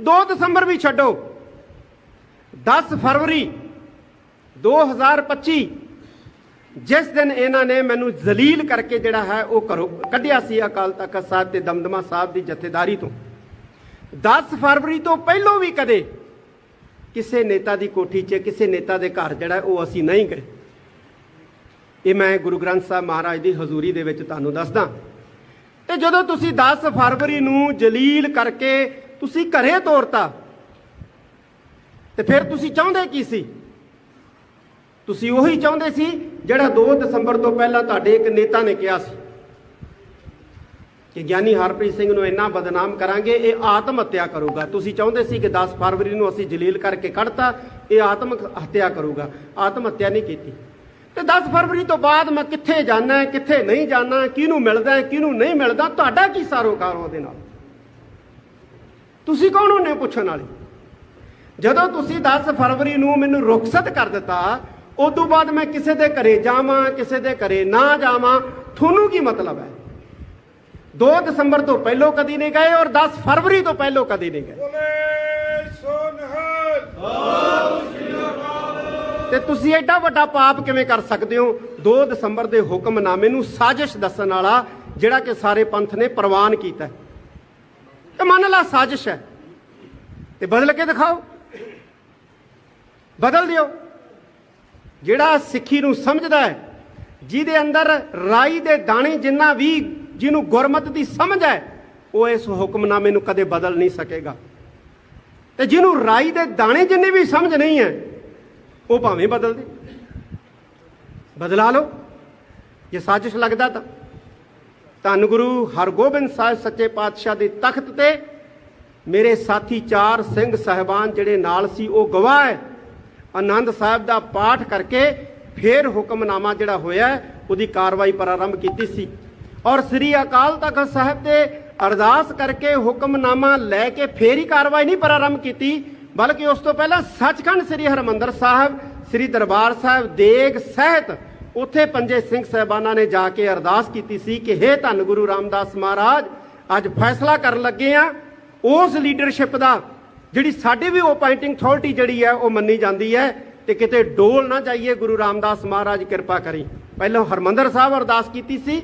2 ਦਸੰਬਰ ਵੀ ਛੱਡੋ। 10 ਫਰਵਰੀ 2025 ਜਿਸ ਦਿਨ ਇਹਨਾਂ ਨੇ ਮੈਨੂੰ ਜ਼ਲੀਲ ਕਰਕੇ ਜਿਹੜਾ ਹੈ ਉਹ ਕਰੋ ਕੱਢਿਆ ਸੀ ਅਕਾਲ ਤਖਤ ਸਾਹਿਬ ਤੇ ਦਮਦਮਾ ਸਾਹਿਬ ਦੀ ਜਥੇਦਾਰੀ ਤੋਂ। 10 ਫਰਵਰੀ ਤੋਂ ਪਹਿਲਾਂ ਵੀ ਕਦੇ ਕਿਸੇ ਨੇਤਾ ਦੀ ਕੋਠੀ 'ਚ, ਕਿਸੇ ਨੇਤਾ ਦੇ ਘਰ ਜਿਹੜਾ ਉਹ ਅਸੀਂ ਨਹੀਂ ਗਏ। ਇਹ ਮੈਂ ਗੁਰੂ ਗ੍ਰੰਥ ਸਾਹਿਬ ਮਹਾਰਾਜ ਦੀ ਹਜ਼ੂਰੀ ਦੇ ਵਿੱਚ ਤੁਹਾਨੂੰ ਦੱਸਦਾ। ਤੇ ਜਦੋਂ ਤੁਸੀਂ 10 ਫਰਵਰੀ ਨੂੰ ਜਲੀਲ ਕਰਕੇ ਤੁਸੀਂ ਘਰੇ ਤੋਰਤਾ। ਤੇ ਫਿਰ ਤੁਸੀਂ ਚਾਹੁੰਦੇ ਕੀ ਸੀ? ਤੁਸੀਂ ਉਹੀ ਚਾਹੁੰਦੇ ਸੀ ਜਿਹੜਾ 2 ਦਸੰਬਰ ਤੋਂ ਪਹਿਲਾਂ ਤੁਹਾਡੇ ਇੱਕ ਨੇਤਾ ਨੇ ਕਿਹਾ ਸੀ ਕਿ ਗਿਆਨੀ ਹਰਪ੍ਰੀਤ ਸਿੰਘ ਨੂੰ ਇੰਨਾ ਬਦਨਾਮ ਕਰਾਂਗੇ, ਇਹ ਆਤਮ ਹੱਤਿਆ ਕਰੂਗਾ। ਤੁਸੀਂ ਚਾਹੁੰਦੇ ਸੀ ਕਿ 10 ਫਰਵਰੀ ਨੂੰ ਅਸੀਂ ਜਲੀਲ ਕਰਕੇ ਕੱਢਤਾ, ਇਹ ਆਤਮ ਹੱਤਿਆ ਕਰੂਗਾ। ਆਤਮ ਹੱਤਿਆ ਨਹੀਂ ਕੀਤੀ। ਤੇ 10 ਫਰਵਰੀ ਤੋਂ ਬਾਅਦ ਮੈਂ ਕਿੱਥੇ ਜਾਣਾ, ਕਿੱਥੇ ਨਹੀਂ ਜਾਣਾ, ਕਿਹਨੂੰ ਮਿਲਦਾ, ਕਿਹਨੂੰ ਨਹੀਂ ਮਿਲਦਾ, ਤੁਹਾਡਾ ਕੀ ਸਰੋਕਾਰ ਉਹਦੇ ਨਾਲ? ਤੁਸੀਂ ਕੌਣ ਹੁੰਨੇ ਪੁੱਛਣ ਵਾਲੇ? ਜਦੋਂ ਤੁਸੀਂ 10 ਫਰਵਰੀ ਨੂੰ ਮੈਨੂੰ ਰੁਖਸਤ ਕਰ ਦਿੱਤਾ ਉਸ ਤੋਂ ਬਾਅਦ ਮੈਂ ਕਿਸੇ ਦੇ ਘਰੇ ਜਾਵਾਂ ਕਿਸੇ ਦੇ ਘਰੇ ਨਾ ਜਾਵਾਂ ਤੁਹਾਨੂੰ ਕੀ ਮਤਲਬ ਹੈ? 2 ਦਸੰਬਰ ਤੋਂ ਪਹਿਲਾਂ ਕਦੀ ਨਹੀਂ ਗਏ ਔਰ 10 ਫਰਵਰੀ ਤੋਂ ਪਹਿਲਾਂ ਕਦੀ ਨਹੀਂ ਗਏ। ਤੇ ਤੁਸੀਂ ਐਡਾ ਵੱਡਾ ਪਾਪ ਕਿਵੇਂ ਕਰ ਸਕਦੇ ਹੋ? 2 ਦਸੰਬਰ ਦੇ ਹੁਕਮਨਾਮੇ ਨੂੰ ਸਾਜ਼ਿਸ਼ ਦੱਸਣ ਵਾਲਾ ਜਿਹੜਾ ਕਿ ਸਾਰੇ ਪੰਥ ਨੇ ਪ੍ਰਵਾਨ ਕੀਤਾ ਹੈ। ਤੇ ਮੰਨ ਲਾ ਸਾਜ਼ਿਸ਼ ਹੈ। ਤੇ ਬਦਲ ਕੇ ਦਿਖਾਓ। ਬਦਲ ਦਿਓ। ਜਿਹੜਾ ਸਿੱਖੀ ਨੂੰ ਸਮਝਦਾ ਹੈ, ਜਿਹਦੇ ਅੰਦਰ ਰਾਈ ਦੇ ਦਾਣੇ ਜਿੰਨਾ ਵੀ ਜਿਹਨੂੰ ਗੁਰਮਤ ਦੀ ਸਮਝ ਹੈ, ਉਹ ਇਸ ਹੁਕਮਨਾਮੇ ਨੂੰ ਕਦੇ ਬਦਲ ਨਹੀਂ ਸਕੇਗਾ। ਤੇ ਜਿਹਨੂੰ ਰਾਈ ਦੇ ਦਾਣੇ ਜਿੰਨੀ ਵੀ ਸਮਝ ਨਹੀਂ ਹੈ, ਉਹ ਭਾਵੇਂ ਬਦਲ ਦੇ। ਬਦਲਾ ਲਓ। ਜੇ ਸਾਜ਼ਿਸ਼ ਲੱਗਦਾ ਤਾਂ। ਧੰਨ ਗੁਰੂ ਹਰਗੋਬਿੰਦ ਸਾਹਿਬ ਸੱਚੇ ਪਾਤਸ਼ਾਹ ਦੇ ਤਖਤ ਤੇ ਮੇਰੇ ਸਾਥੀ ਚਾਰ ਸਿੰਘ ਸਹਿਬਾਨ ਜਿਹੜੇ ਨਾਲ ਸੀ, ਉਹ ਗਵਾਹ ਹੈ। ਆਨੰਦ ਸਾਹਿਬ ਦਾ ਪਾਠ ਕਰਕੇ ਫੇਰ ਹੁਕਮਨਾਮਾ ਜਿਹੜਾ ਹੋਇਆ ਉਹਦੀ ਕਾਰਵਾਈ ਪ੍ਰਾਰੰਭ ਕੀਤੀ ਸੀ। ਔਰ ਸ੍ਰੀ ਅਕਾਲ ਤਖਤ ਸਾਹਿਬ ਤੇ ਅਰਦਾਸ ਕਰਕੇ ਹੁਕਮਨਾਮਾ ਲੈ ਕੇ ਫੇਰ ਹੀ ਕਾਰਵਾਈ ਨਹੀਂ ਪ੍ਰਾਰੰਭ ਕੀਤੀ, ਬਲਕਿ ਉਸ ਤੋਂ ਪਹਿਲਾਂ ਸੱਚਖੰਡ ਸ੍ਰੀ ਹਰਮੰਦਰ ਸਾਹਿਬ, ਸ੍ਰੀ ਦਰਬਾਰ ਸਾਹਿਬ, ਦੇਗ ਸਹਿਤ ਉੱਥੇ ਪੰਜੇ ਸਿੰਘ ਸਹਿਬਾਨਾਂ ਨੇ ਜਾ ਕੇ ਅਰਦਾਸ ਕੀਤੀ ਸੀ ਕਿ ਹੇ ਧੰਨ ਗੁਰੂ ਰਾਮਦਾਸ ਮਹਾਰਾਜ, ਅੱਜ ਫੈਸਲਾ ਕਰਨ ਲੱਗੇ ਆ ਉਸ ਲੀਡਰਸ਼ਿਪ ਦਾ, ਜਿਹੜੀ ਸਾਡੇ ਵੀ ਅਪਾਇੰਟਿੰਗ ਅਥਾਰਟੀ ਜਿਹੜੀ ਹੈ, ਉਹ ਮੰਨੀ ਜਾਂਦੀ ਹੈ ਤੇ ਕਿਤੇ ਡੋਲ ਨਾ ਜਾਈਏ ਗੁਰੂ ਰਾਮਦਾਸ ਮਹਾਰਾਜ, ਕਿਰਪਾ ਕਰੀ। ਪਹਿਲਾਂ ਹਰਮੰਦਰ ਸਾਹਿਬ ਅਰਦਾਸ ਕੀਤੀ ਸੀ,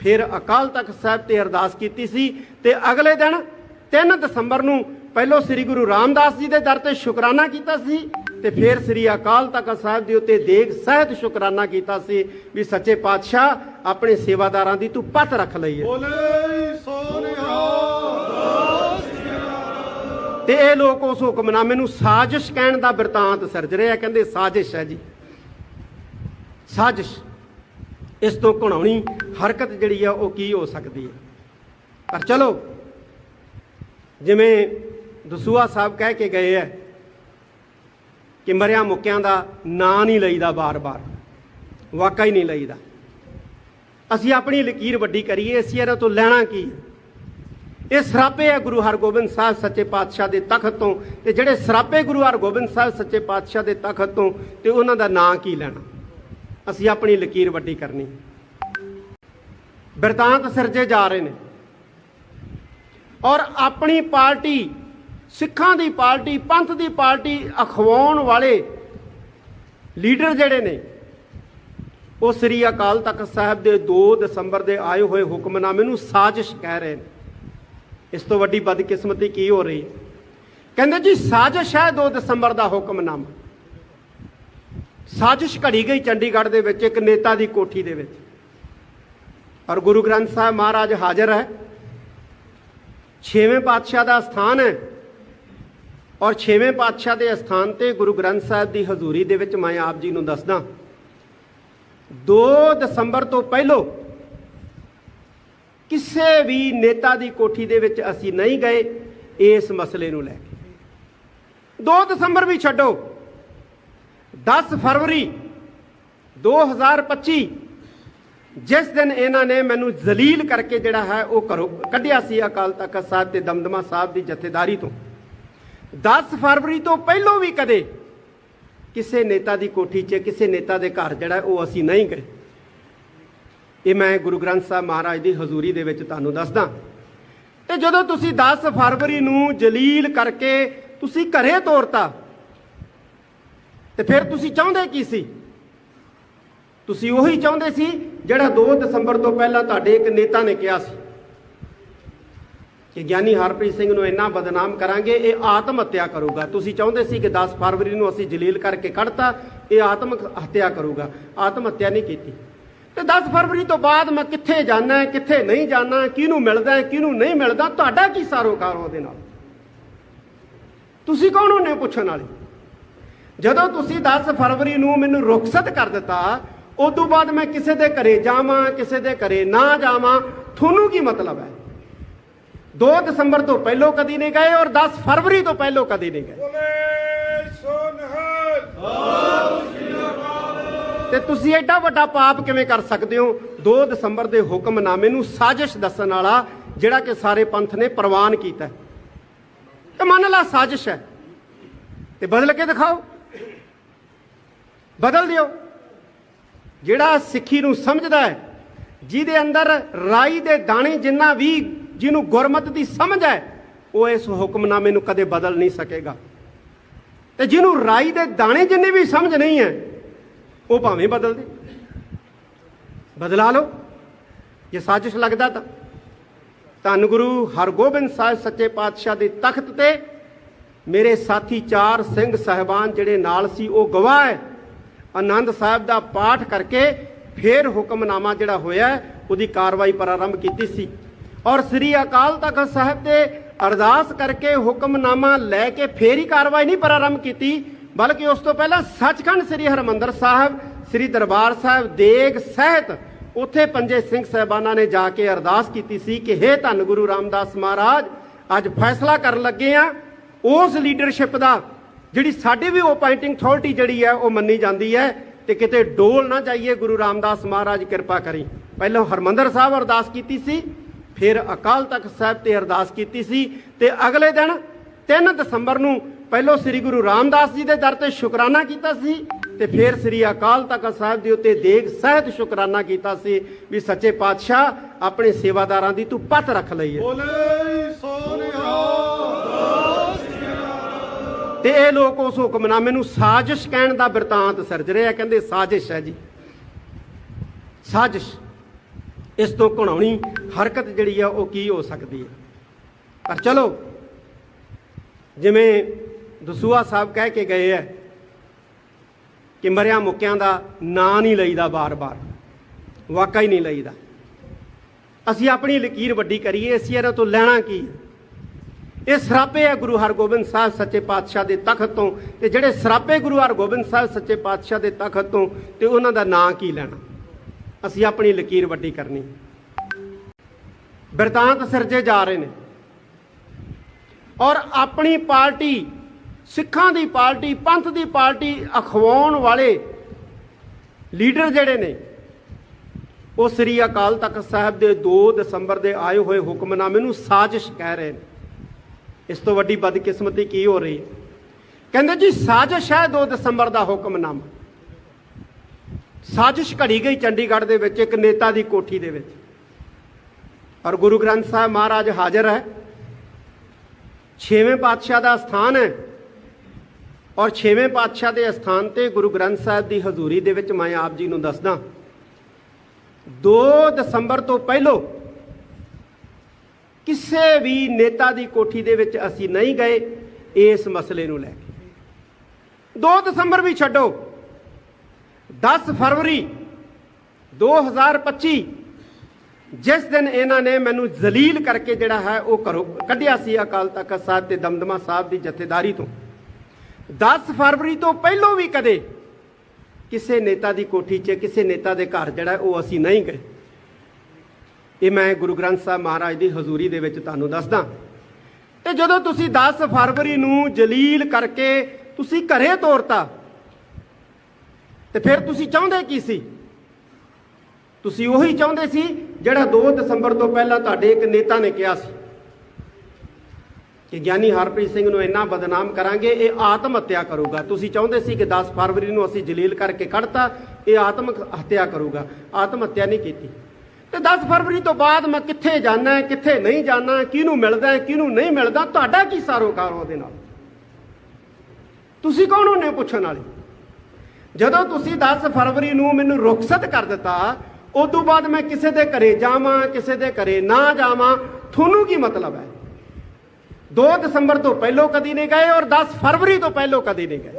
ਫਿਰ ਅਕਾਲ ਤਖਤ ਸਾਹਿਬ ਤੇ ਅਰਦਾਸ ਕੀਤੀ ਸੀ ਤੇ ਅਗਲੇ ਦਿਨ 3 ਦਸੰਬਰ ਨੂੰ ਪਹਿਲਾਂ ਸ੍ਰੀ ਗੁਰੂ ਰਾਮਦਾਸ ਜੀ ਦੇ ਦਰ ਤੇ ਸ਼ੁਕਰਾਨਾ ਕੀਤਾ ਸੀ ਤੇ ਫਿਰ ਸ੍ਰੀ ਅਕਾਲ ਤਖਤ ਸਾਹਿਬ ਦੇ ਉੱਤੇ ਦੇਗ ਸਹਿਤ ਸ਼ੁਕਰਾਨਾ ਕੀਤਾ ਸੀ ਵੀ ਸੱਚੇ ਪਾਤਸ਼ਾਹ ਆਪਣੇ ਸੇਵਾਦਾਰਾਂ ਦੀ ਤੂੰ ਪੱਤ ਰੱਖ ਲਈ ਹੈ। ਬੋਲੇ ਸੋਨਹਲ ਤੇ ਇਹ ਲੋਕ ਉਸ ਹੁਕਮਨਾਮੇ ਨੂੰ ਸਾਜ਼ਿਸ਼ ਕਹਿਣ ਦਾ ਬਿਰਤਾਂਤ ਸਿਰਜ ਰਹੇ ਆ ਕਹਿੰਦੇ ਸਾਜ਼ਿਸ਼ ਹੈ ਜੀ। ਸਾਜ਼ਿਸ਼। ਇਸ ਤੋਂ ਘਣਾਉਣੀ ਹਰਕਤ ਜਿਹੜੀ ਆ ਉਹ ਕੀ ਹੋ ਸਕਦੀ ਹੈ? ਪਰ ਚਲੋ ਜਿਵੇਂ ਦਸੂਆ ਸਾਹਿਬ ਕਹਿ ਕੇ ਗਏ ਆ ਕਿ ਮਰਿਆ ਮੁੱਕਿਆਂ ਦਾ ਨਾਂ ਨਹੀਂ ਲਈਦਾ ਬਾਰ-ਬਾਰ, ਵਾਕਈ ਨਹੀਂ ਲਈਦਾ। ਅਸੀਂ ਆਪਣੀ ਲਕੀਰ ਵੱਡੀ ਕਰੀਏ, ਅਸੀਂ ਇਹਨਾਂ ਤੋਂ ਲੈਣਾ ਕੀ ਇਹ ਸਰਾਪੇ ਹੈ ਗੁਰੂ ਹਰਗੋਬਿੰਦ ਸਾਹਿਬ ਸੱਚੇ ਪਾਤਸ਼ਾਹ ਦੇ ਤਖਤ ਤੋਂ, ਤੇ ਜਿਹੜੇ ਸਰਾਪੇ ਗੁਰੂ ਹਰਗੋਬਿੰਦ ਸਾਹਿਬ ਸੱਚੇ ਪਾਤਸ਼ਾਹ ਦੇ ਤਖਤ ਤੋਂ, ਤੇ ਉਹਨਾਂ ਦਾ ਨਾਂ ਕੀ ਲੈਣਾ? ਅਸੀਂ ਆਪਣੀ ਲਕੀਰ ਵੱਡੀ ਕਰਨੀ। ਬਿਰਤਾਂਤ ਸਿਰਜੇ ਜਾ ਰਹੇ ਨੇ। ਔਰ ਆਪਣੀ ਪਾਰਟੀ ਸਿੱਖਾਂ ਦੀ ਪਾਰਟੀ, ਪੰਥ ਦੀ ਪਾਰਟੀ ਅਖਵਾਉਣ ਵਾਲੇ ਲੀਡਰ ਜਿਹੜੇ ਨੇ, ਉਹ ਸ੍ਰੀ ਅਕਾਲ ਤਖਤ ਸਾਹਿਬ ਦੇ 2 ਦਸੰਬਰ ਦੇ ਆਏ ਹੋਏ ਹੁਕਮਨਾਮੇ ਨੂੰ ਸਾਜ਼ਿਸ਼ ਕਹਿ ਰਹੇ ਨੇ। ਇਸ ਤੋਂ ਵੱਡੀ ਬਦਕਿਸਮਤੀ ਕੀ ਹੋ ਰਹੀ? ਹੈ ਕਹਿੰਦੇ ਜੀ, ਸਾਜ਼ਿਸ਼ ਹੈ 2 ਦਸੰਬਰ ਦਾ ਹੁਕਮਨਾਮਾ। ਸਾਜ਼ਿਸ਼ ਘੜੀ ਗਈ ਚੰਡੀਗੜ੍ਹ ਦੇ ਵਿੱਚ ਇੱਕ ਨੇਤਾ ਦੀ ਕੋਠੀ ਦੇ ਵਿੱਚ। ਔਰ ਗੁਰੂ ਗ੍ਰੰਥ ਸਾਹਿਬ ਮਹਾਰਾਜ ਹਾਜ਼ਰ ਹੈ। ਛੇਵੇਂ ਪਾਤਸ਼ਾਹ ਦਾ ਸਥਾਨ ਹੈ। ਔਰ ਛੇਵੇਂ ਪਾਤਸ਼ਾਹ ਦੇ ਅਸਥਾਨ ਤੇ ਗੁਰੂ ਗ੍ਰੰਥ ਸਾਹਿਬ ਦੀ ਹਜ਼ੂਰੀ ਦੇ ਵਿੱਚ ਮੈਂ ਆਪ ਜੀ ਨੂੰ ਦੱਸਦਾ। 2 ਦਸੰਬਰ ਤੋਂ ਪਹਿਲਾਂ ਕਿਸੇ ਵੀ ਨੇਤਾ ਦੀ ਕੋਠੀ ਦੇ ਵਿੱਚ ਅਸੀਂ ਨਹੀਂ ਗਏ, ਇਸ ਮਸਲੇ ਨੂੰ ਲੈ ਕੇ। 2 ਦਸੰਬਰ ਵੀ ਛੱਡੋ। 10 ਫਰਵਰੀ 2025 ਜਿਸ ਦਿਨ ਇਹਨਾਂ ਨੇ ਮੈਨੂੰ ਜ਼ਲੀਲ ਕਰਕੇ ਜਿਹੜਾ ਹੈ ਉਹ ਕਰੋ ਕੱਢਿਆ ਸੀ ਅਕਾਲ ਤਖਤ ਸਾਹਿਬ ਤੇ ਦਮਦਮਾ ਸਾਹਿਬ ਦੀ ਜਥੇਦਾਰੀ ਤੋਂ। 10 ਫਰਵਰੀ ਤੋਂ ਪਹਿਲਾਂ ਵੀ ਕਦੇ ਕਿਸੇ ਨੇਤਾ ਦੀ ਕੋਠੀ 'ਚ, ਕਿਸੇ ਨੇਤਾ ਦੇ ਘਰ ਜਿਹੜਾ ਉਹ ਅਸੀਂ ਨਹੀਂ ਗਏ। ਇਹ ਮੈਂ ਗੁਰੂ ਗ੍ਰੰਥ ਸਾਹਿਬ ਮਹਾਰਾਜ ਦੀ ਹਜ਼ੂਰੀ ਦੇ ਵਿੱਚ ਤੁਹਾਨੂੰ ਦੱਸਦਾ। ਤੇ ਜਦੋਂ ਤੁਸੀਂ 10 ਫਰਵਰੀ ਨੂੰ ਜਲੀਲ ਕਰਕੇ ਤੁਸੀਂ ਘਰੇ ਤੋਰਤਾ, ਤੇ ਫਿਰ ਤੁਸੀਂ ਚਾਹੁੰਦੇ ਕੀ ਸੀ? ਤੁਸੀਂ ਉਹੀ ਚਾਹੁੰਦੇ ਸੀ ਜਿਹੜਾ 2 ਦਸੰਬਰ ਤੋਂ ਪਹਿਲਾਂ ਤੁਹਾਡੇ ਇੱਕ ਨੇਤਾ ਨੇ ਕਿਹਾ ਸੀ। ਕਿ ਗਿਆਨੀ ਹਰਪ੍ਰੀਤ ਸਿੰਘ ਨੂੰ ਇੰਨਾ ਬਦਨਾਮ ਕਰਾਂਗੇ, ਇਹ ਆਤਮ ਹੱਤਿਆ ਕਰੂਗਾ। ਤੁਸੀਂ ਚਾਹੁੰਦੇ ਸੀ ਕਿ 10 ਫਰਵਰੀ ਨੂੰ ਅਸੀਂ ਜਲੀਲ ਕਰਕੇ ਕੱਢਤਾ, ਇਹ ਆਤਮ ਹੱਤਿਆ ਕਰੂਗਾ। ਆਤਮ ਹੱਤਿਆ ਨਹੀਂ ਕੀਤੀ। ਤੇ 10 ਫਰਵਰੀ ਤੋਂ ਬਾਅਦ ਮੈਂ ਕਿੱਥੇ ਜਾਣਾ, ਕਿੱਥੇ ਨਹੀਂ ਜਾਣਾ, ਕਿਹਨੂੰ ਮਿਲਦਾ, ਕਿਹਨੂੰ ਨਹੀਂ ਮਿਲਦਾ, ਤੁਹਾਡਾ ਕੀ ਸਾਰੋਕਾਰ ਉਹਦੇ ਨਾਲ? ਤੁਸੀਂ ਕੌਣ ਹੁੰਦੇ ਹੋ ਪੁੱਛਣ ਵਾਲੇ? ਜਦੋਂ ਤੁਸੀਂ 10 ਫਰਵਰੀ ਨੂੰ ਮੈਨੂੰ ਰੁਖਸਤ ਕਰ ਦਿੱਤਾ ਉਸ ਤੋਂ ਬਾਅਦ ਮੈਂ ਕਿਸੇ ਦੇ ਘਰੇ ਜਾਵਾਂ, ਕਿਸੇ ਦੇ ਘਰੇ ਨਾ ਜਾਵਾਂ, ਤੁਹਾਨੂੰ ਕੀ ਮਤਲਬ ਹੈ? 2 ਦਸੰਬਰ ਤੋਂ ਪਹਿਲਾਂ ਕਦੀ ਨਹੀਂ ਗਏ ਔਰ 10 ਫਰਵਰੀ ਤੋਂ ਪਹਿਲਾਂ ਕਦੀ ਨਹੀਂ ਗਏ। ਤੇ ਤੁਸੀਂ ਐਡਾ ਵੱਡਾ ਪਾਪ ਕਿਵੇਂ ਕਰ ਸਕਦੇ ਹੋ? 2 ਦਸੰਬਰ ਦੇ ਹੁਕਮਨਾਮੇ ਨੂੰ ਸਾਜ਼ਿਸ਼ ਦੱਸਣ ਵਾਲਾ ਜਿਹੜਾ ਕਿ ਸਾਰੇ ਪੰਥ ਨੇ ਪ੍ਰਵਾਨ ਕੀਤਾ। ਤੇ ਮੰਨ ਲਾ ਸਾਜ਼ਿਸ਼ ਹੈ। ਤੇ ਬਦਲ ਕੇ ਦਿਖਾਓ। ਬਦਲ ਦਿਓ। ਜਿਹੜਾ ਸਿੱਖੀ ਨੂੰ ਸਮਝਦਾ ਹੈ ਜਿਹਦੇ ਅੰਦਰ ਰਾਈ ਦੇ ਦਾਣੇ ਜਿੰਨਾ ਵੀ ਜਿਹਨੂੰ ਗੁਰਮਤ ਦੀ ਸਮਝ ਹੈ, ਉਹ ਇਸ ਹੁਕਮਨਾਮੇ ਨੂੰ ਕਦੇ ਬਦਲ ਨਹੀਂ ਸਕੇਗਾ। ਤੇ ਜਿਹਨੂੰ ਰਾਈ ਦੇ ਦਾਣੇ ਜਿੰਨੀ ਵੀ ਸਮਝ ਨਹੀਂ ਹੈ, ਉਹ ਭਾਵੇਂ ਬਦਲ ਦੇ। ਬਦਲਾ ਲਓ। ਜੇ ਸਾਜ਼ਿਸ਼ ਲੱਗਦਾ ਤਾਂ। ਧੰਨ ਗੁਰੂ ਹਰਗੋਬਿੰਦ ਸਾਹਿਬ ਸੱਚੇ ਪਾਤਸ਼ਾਹ ਦੇ ਤਖਤ ਤੇ ਮੇਰੇ ਸਾਥੀ ਚਾਰ ਸਿੰਘ ਸਹਿਬਾਨ ਜਿਹੜੇ ਨਾਲ ਸੀ, ਉਹ ਗਵਾਹ ਹੈ। ਆਨੰਦ ਸਾਹਿਬ ਦਾ ਪਾਠ ਕਰਕੇ ਫੇਰ ਹੁਕਮਨਾਮਾ ਜਿਹੜਾ ਹੋਇਆ, ਉਹਦੀ ਕਾਰਵਾਈ ਪ੍ਰਾਰੰਭ ਕੀਤੀ ਸੀ। ਔਰ ਸ੍ਰੀ ਅਕਾਲ ਤਖਤ ਸਾਹਿਬ ਤੇ ਅਰਦਾਸ ਕਰਕੇ ਹੁਕਮਨਾਮਾ ਲੈ ਕੇ ਫੇਰ ਹੀ ਕਾਰਵਾਈ ਨਹੀਂ ਪ੍ਰਾਰੰਭ ਕੀਤੀ, ਬਲਕਿ ਉਸ ਤੋਂ ਪਹਿਲਾਂ ਸੱਚਖੰਡ ਸ੍ਰੀ ਹਰਮੰਦਰ ਸਾਹਿਬ, ਸ੍ਰੀ ਦਰਬਾਰ ਸਾਹਿਬ ਦੇਗ ਸਹਿਤ ਉੱਥੇ ਪੰਜੇ ਸਿੰਘ ਸਹਿਬਾਨਾਂ ਨੇ ਜਾ ਕੇ ਅਰਦਾਸ ਕੀਤੀ ਸੀ ਕਿ ਹੇ ਧੰਨ ਗੁਰੂ ਰਾਮਦਾਸ ਮਹਾਰਾਜ, ਅੱਜ ਫੈਸਲਾ ਕਰਨ ਲੱਗੇ ਆ ਉਸ ਲੀਡਰਸ਼ਿਪ ਦਾ, ਜਿਹੜੀ ਸਾਡੀ ਵੀ ਅਪਾਇੰਟਿੰਗ ਅਥਾਰਟੀ ਜਿਹੜੀ ਹੈ, ਉਹ ਮੰਨੀ ਜਾਂਦੀ ਹੈ ਤੇ ਕਿਤੇ ਡੋਲ ਨਾ ਜਾਈਏ। ਗੁਰੂ ਰਾਮਦਾਸ ਮਹਾਰਾਜ ਕਿਰਪਾ ਕਰੀ। ਪਹਿਲਾਂ ਹਰਮੰਦਰ ਸਾਹਿਬ ਅਰਦਾਸ ਕੀਤੀ ਸੀ ਫਿਰ ਅਕਾਲ ਤਖਤ ਸਾਹਿਬ ਤੇ ਅਰਦਾਸ ਕੀਤੀ ਸੀ ਤੇ ਅਗਲੇ ਦਿਨ 3 ਦਸੰਬਰ ਨੂੰ ਪਹਿਲਾਂ ਸ੍ਰੀ ਗੁਰੂ ਰਾਮਦਾਸ ਜੀ ਦੇ ਦਰ ਤੇ ਸ਼ੁਕਰਾਨਾ ਕੀਤਾ ਸੀ ਤੇ ਫਿਰ ਸ੍ਰੀ ਅਕਾਲ ਤਖਤ ਸਾਹਿਬ ਦੇ ਉੱਤੇ ਦੇਗ ਸਹਿਤ ਸ਼ੁਕਰਾਨਾ ਕੀਤਾ ਸੀ ਵੀ ਸੱਚੇ ਪਾਤਸ਼ਾਹ ਆਪਣੇ ਸੇਵਾਦਾਰਾਂ ਦੀ ਤੂੰ ਪੱਤ ਰੱਖ ਲਈ ਹੈ। ਬੋਲੇ ਤੇ ਇਹ ਲੋਕ ਉਸ ਹੁਕਮਨਾਮੇ ਨੂੰ ਸਾਜ਼ਿਸ਼ ਕਹਿਣ ਦਾ ਬਿਰਤਾਂਤ ਸਿਰਜ ਰਹੇ ਆ ਕਹਿੰਦੇ ਸਾਜ਼ਿਸ਼ ਹੈ ਜੀ। ਸਾਜ਼ਿਸ਼। ਇਸ ਤੋਂ ਘਣਾਉਣੀ ਹਰਕਤ ਜਿਹੜੀ ਆ ਉਹ ਕੀ ਹੋ ਸਕਦੀ ਹੈ ਪਰ ਚਲੋ, ਜਿਵੇਂ ਦਸੂਆ ਸਾਹਿਬ ਕਹਿ ਕੇ ਗਏ ਹੈ ਕਿ ਮਰਿਆ ਮੁੱਕਿਆਂ ਦਾ ਨਾਂ ਨਹੀਂ ਲਈਦਾ ਬਾਰ-ਬਾਰ ਹੀ ਨਹੀਂ ਲਈਦਾ। ਅਸੀਂ ਆਪਣੀ ਲਕੀਰ ਵੱਡੀ ਕਰੀਏ, ਅਸੀਂ ਇਹਨਾਂ ਤੋਂ ਲੈਣਾ ਕੀ ਇਹ ਸਰਾਪੇ ਆ ਗੁਰੂ ਹਰਗੋਬਿੰਦ ਸਾਹਿਬ ਸੱਚੇ ਪਾਤਸ਼ਾਹ ਦੇ ਤਖਤ ਤੋਂ, ਤੇ ਜਿਹੜੇ ਸਰਾਪੇ ਗੁਰੂ ਹਰਗੋਬਿੰਦ ਸਾਹਿਬ ਸੱਚੇ ਪਾਤਸ਼ਾਹ ਦੇ ਤਖਤ ਤੋਂ, ਤੇ ਉਹਨਾਂ ਦਾ ਨਾਂ ਕੀ ਲੈਣਾ? ਅਸੀਂ ਆਪਣੀ ਲਕੀਰ ਵੱਡੀ ਕਰਨੀ। ਬਿਰਤਾਂਤ ਸਿਰਜੇ ਜਾ ਰਹੇ ਨੇ। ਔਰ ਆਪਣੀ ਪਾਰਟੀ, ਸਿੱਖਾਂ ਦੀ ਪਾਰਟੀ, ਪੰਥ ਦੀ ਪਾਰਟੀ ਅਖਵਾਉਣ ਵਾਲੇ ਲੀਡਰ ਜਿਹੜੇ ਨੇ, ਉਹ ਸ੍ਰੀ ਅਕਾਲ ਤਖਤ ਸਾਹਿਬ ਦੇ 2 ਦਸੰਬਰ ਦੇ ਆਏ ਹੋਏ ਹੁਕਮਨਾਮੇ ਨੂੰ ਸਾਜ਼ਿਸ਼ ਕਹਿ ਰਹੇ ਨੇ। ਇਸ ਤੋਂ ਵੱਡੀ ਬਦਕਿਸਮਤੀ ਕੀ ਹੋ ਰਹੀ ਹੈ? ਕਹਿੰਦੇ ਜੀ, ਸਾਜ਼ਿਸ਼ ਹੈ 2 ਦਸੰਬਰ ਦਾ ਹੁਕਮਨਾਮਾ। ਸਾਜ਼ਿਸ਼ ਘੜੀ ਗਈ ਚੰਡੀਗੜ੍ਹ ਦੇ ਵਿੱਚ ਇੱਕ ਨੇਤਾ ਦੀ ਕੋਠੀ ਦੇ ਵਿੱਚ। ਔਰ ਗੁਰੂ ਗ੍ਰੰਥ ਸਾਹਿਬ ਮਹਾਰਾਜ ਹਾਜ਼ਰ ਹੈ। ਛੇਵੇਂ ਪਾਤਸ਼ਾਹ ਦਾ ਸਥਾਨ ਹੈ। ਔਰ ਛੇਵੇਂ ਪਾਤਸ਼ਾਹ ਦੇ ਸਥਾਨ ਤੇ ਗੁਰੂ ਗ੍ਰੰਥ ਸਾਹਿਬ ਦੀ ਹਜ਼ੂਰੀ ਦੇ ਵਿੱਚ ਮੈਂ ਆਪ ਜੀ ਨੂੰ ਦੱਸਦਾ। 2 ਦਸੰਬਰ ਤੋਂ ਪਹਿਲਾਂ ਕਿਸੇ ਵੀ ਨੇਤਾ ਦੀ ਕੋਠੀ ਦੇ ਵਿੱਚ ਅਸੀਂ ਨਹੀਂ ਗਏ, ਇਸ ਮਸਲੇ ਨੂੰ ਲੈ ਕੇ। 2 ਦਸੰਬਰ ਵੀ ਛੱਡੋ। 10 ਫਰਵਰੀ 2025 ਜਿਸ ਦਿਨ ਇਹਨਾਂ ਨੇ ਮੈਨੂੰ ਜ਼ਲੀਲ ਕਰਕੇ ਜਿਹੜਾ ਹੈ ਉਹ ਘਰੋਂ ਕੱਢਿਆ ਸੀ ਅਕਾਲ ਤਖਤ ਸਾਹਿਬ ਤੇ ਦਮਦਮਾ ਸਾਹਿਬ ਦੀ ਜਥੇਦਾਰੀ ਤੋਂ 10 ਫਰਵਰੀ ਤੋਂ ਪਹਿਲਾਂ ਵੀ ਕਦੇ ਕਿਸੇ ਨੇਤਾ ਦੀ ਕੋਠੀ 'ਚ ਕਿਸੇ ਨੇਤਾ ਦੇ ਘਰ ਜਿਹੜਾ ਉਹ ਅਸੀਂ ਨਹੀਂ ਗਏ ਇਹ ਮੈਂ ਗੁਰੂ ਗ੍ਰੰਥ ਸਾਹਿਬ ਮਹਾਰਾਜ ਦੀ ਹਜ਼ੂਰੀ ਦੇ ਵਿੱਚ ਤੁਹਾਨੂੰ ਦੱਸਦਾ ਤੇ ਜਦੋਂ ਤੁਸੀਂ 10 ਫਰਵਰੀ ਨੂੰ ਜਲੀਲ ਕਰਕੇ ਤੁਸੀਂ ਘਰੇ ਤੋਰਤਾ ਤੇ ਫਿਰ ਤੁਸੀਂ ਚਾਹੁੰਦੇ ਕੀ ਸੀ? ਤੁਸੀਂ ਉਹੀ ਚਾਹੁੰਦੇ ਸੀ ਜਿਹੜਾ 2 ਦਸੰਬਰ ਤੋਂ ਪਹਿਲਾਂ ਤੁਹਾਡੇ ਇੱਕ ਨੇਤਾ ਨੇ ਕਿਹਾ ਸੀ ਕਿ ਗਿਆਨੀ ਹਰਪ੍ਰੀਤ ਸਿੰਘ ਨੂੰ ਇੰਨਾ ਬਦਨਾਮ ਕਰਾਂਗੇ, ਇਹ ਆਤਮ ਹੱਤਿਆ ਕਰੂਗਾ। ਤੁਸੀਂ ਚਾਹੁੰਦੇ ਸੀ ਕਿ 10 ਫਰਵਰੀ ਨੂੰ ਅਸੀਂ ਜਲੀਲ ਕਰਕੇ ਕੱਢਤਾ, ਇਹ ਆਤਮ ਹੱਤਿਆ ਕਰੂਗਾ। ਆਤਮ ਹੱਤਿਆ ਨਹੀਂ ਕੀਤੀ। ਤੇ 10 ਫਰਵਰੀ ਤੋਂ ਬਾਅਦ ਮੈਂ ਕਿੱਥੇ ਜਾਣਾ, ਕਿੱਥੇ ਨਹੀਂ ਜਾਣਾ, ਕਿਹਨੂੰ ਮਿਲਦਾ, ਕਿਹਨੂੰ ਨਹੀਂ ਮਿਲਦਾ, ਤੁਹਾਡਾ ਕੀ ਸਰੋਕਾਰ ਉਹਦੇ ਨਾਲ? ਤੁਸੀਂ ਕੌਣ ਹੁੰਦੇ ਹੋ ਪੁੱਛਣ ਵਾਲੇ? ਜਦੋਂ ਤੁਸੀਂ 10 ਫਰਵਰੀ ਨੂੰ ਮੈਨੂੰ ਰੁਖਸਤ ਕਰ ਦਿੱਤਾ ਉਸ ਤੋਂ ਬਾਅਦ ਮੈਂ ਕਿਸੇ ਦੇ ਘਰੇ ਜਾਵਾਂ ਕਿਸੇ ਦੇ ਘਰੇ ਨਾ ਜਾਵਾਂ ਤੁਹਾਨੂੰ ਕੀ ਮਤਲਬ ਹੈ? 2 ਦਸੰਬਰ ਤੋਂ ਪਹਿਲਾਂ ਕਦੀ ਨਹੀਂ ਗਏ ਔਰ 10 ਫਰਵਰੀ ਤੋਂ ਪਹਿਲਾਂ ਕਦੀ ਨਹੀਂ ਗਏ।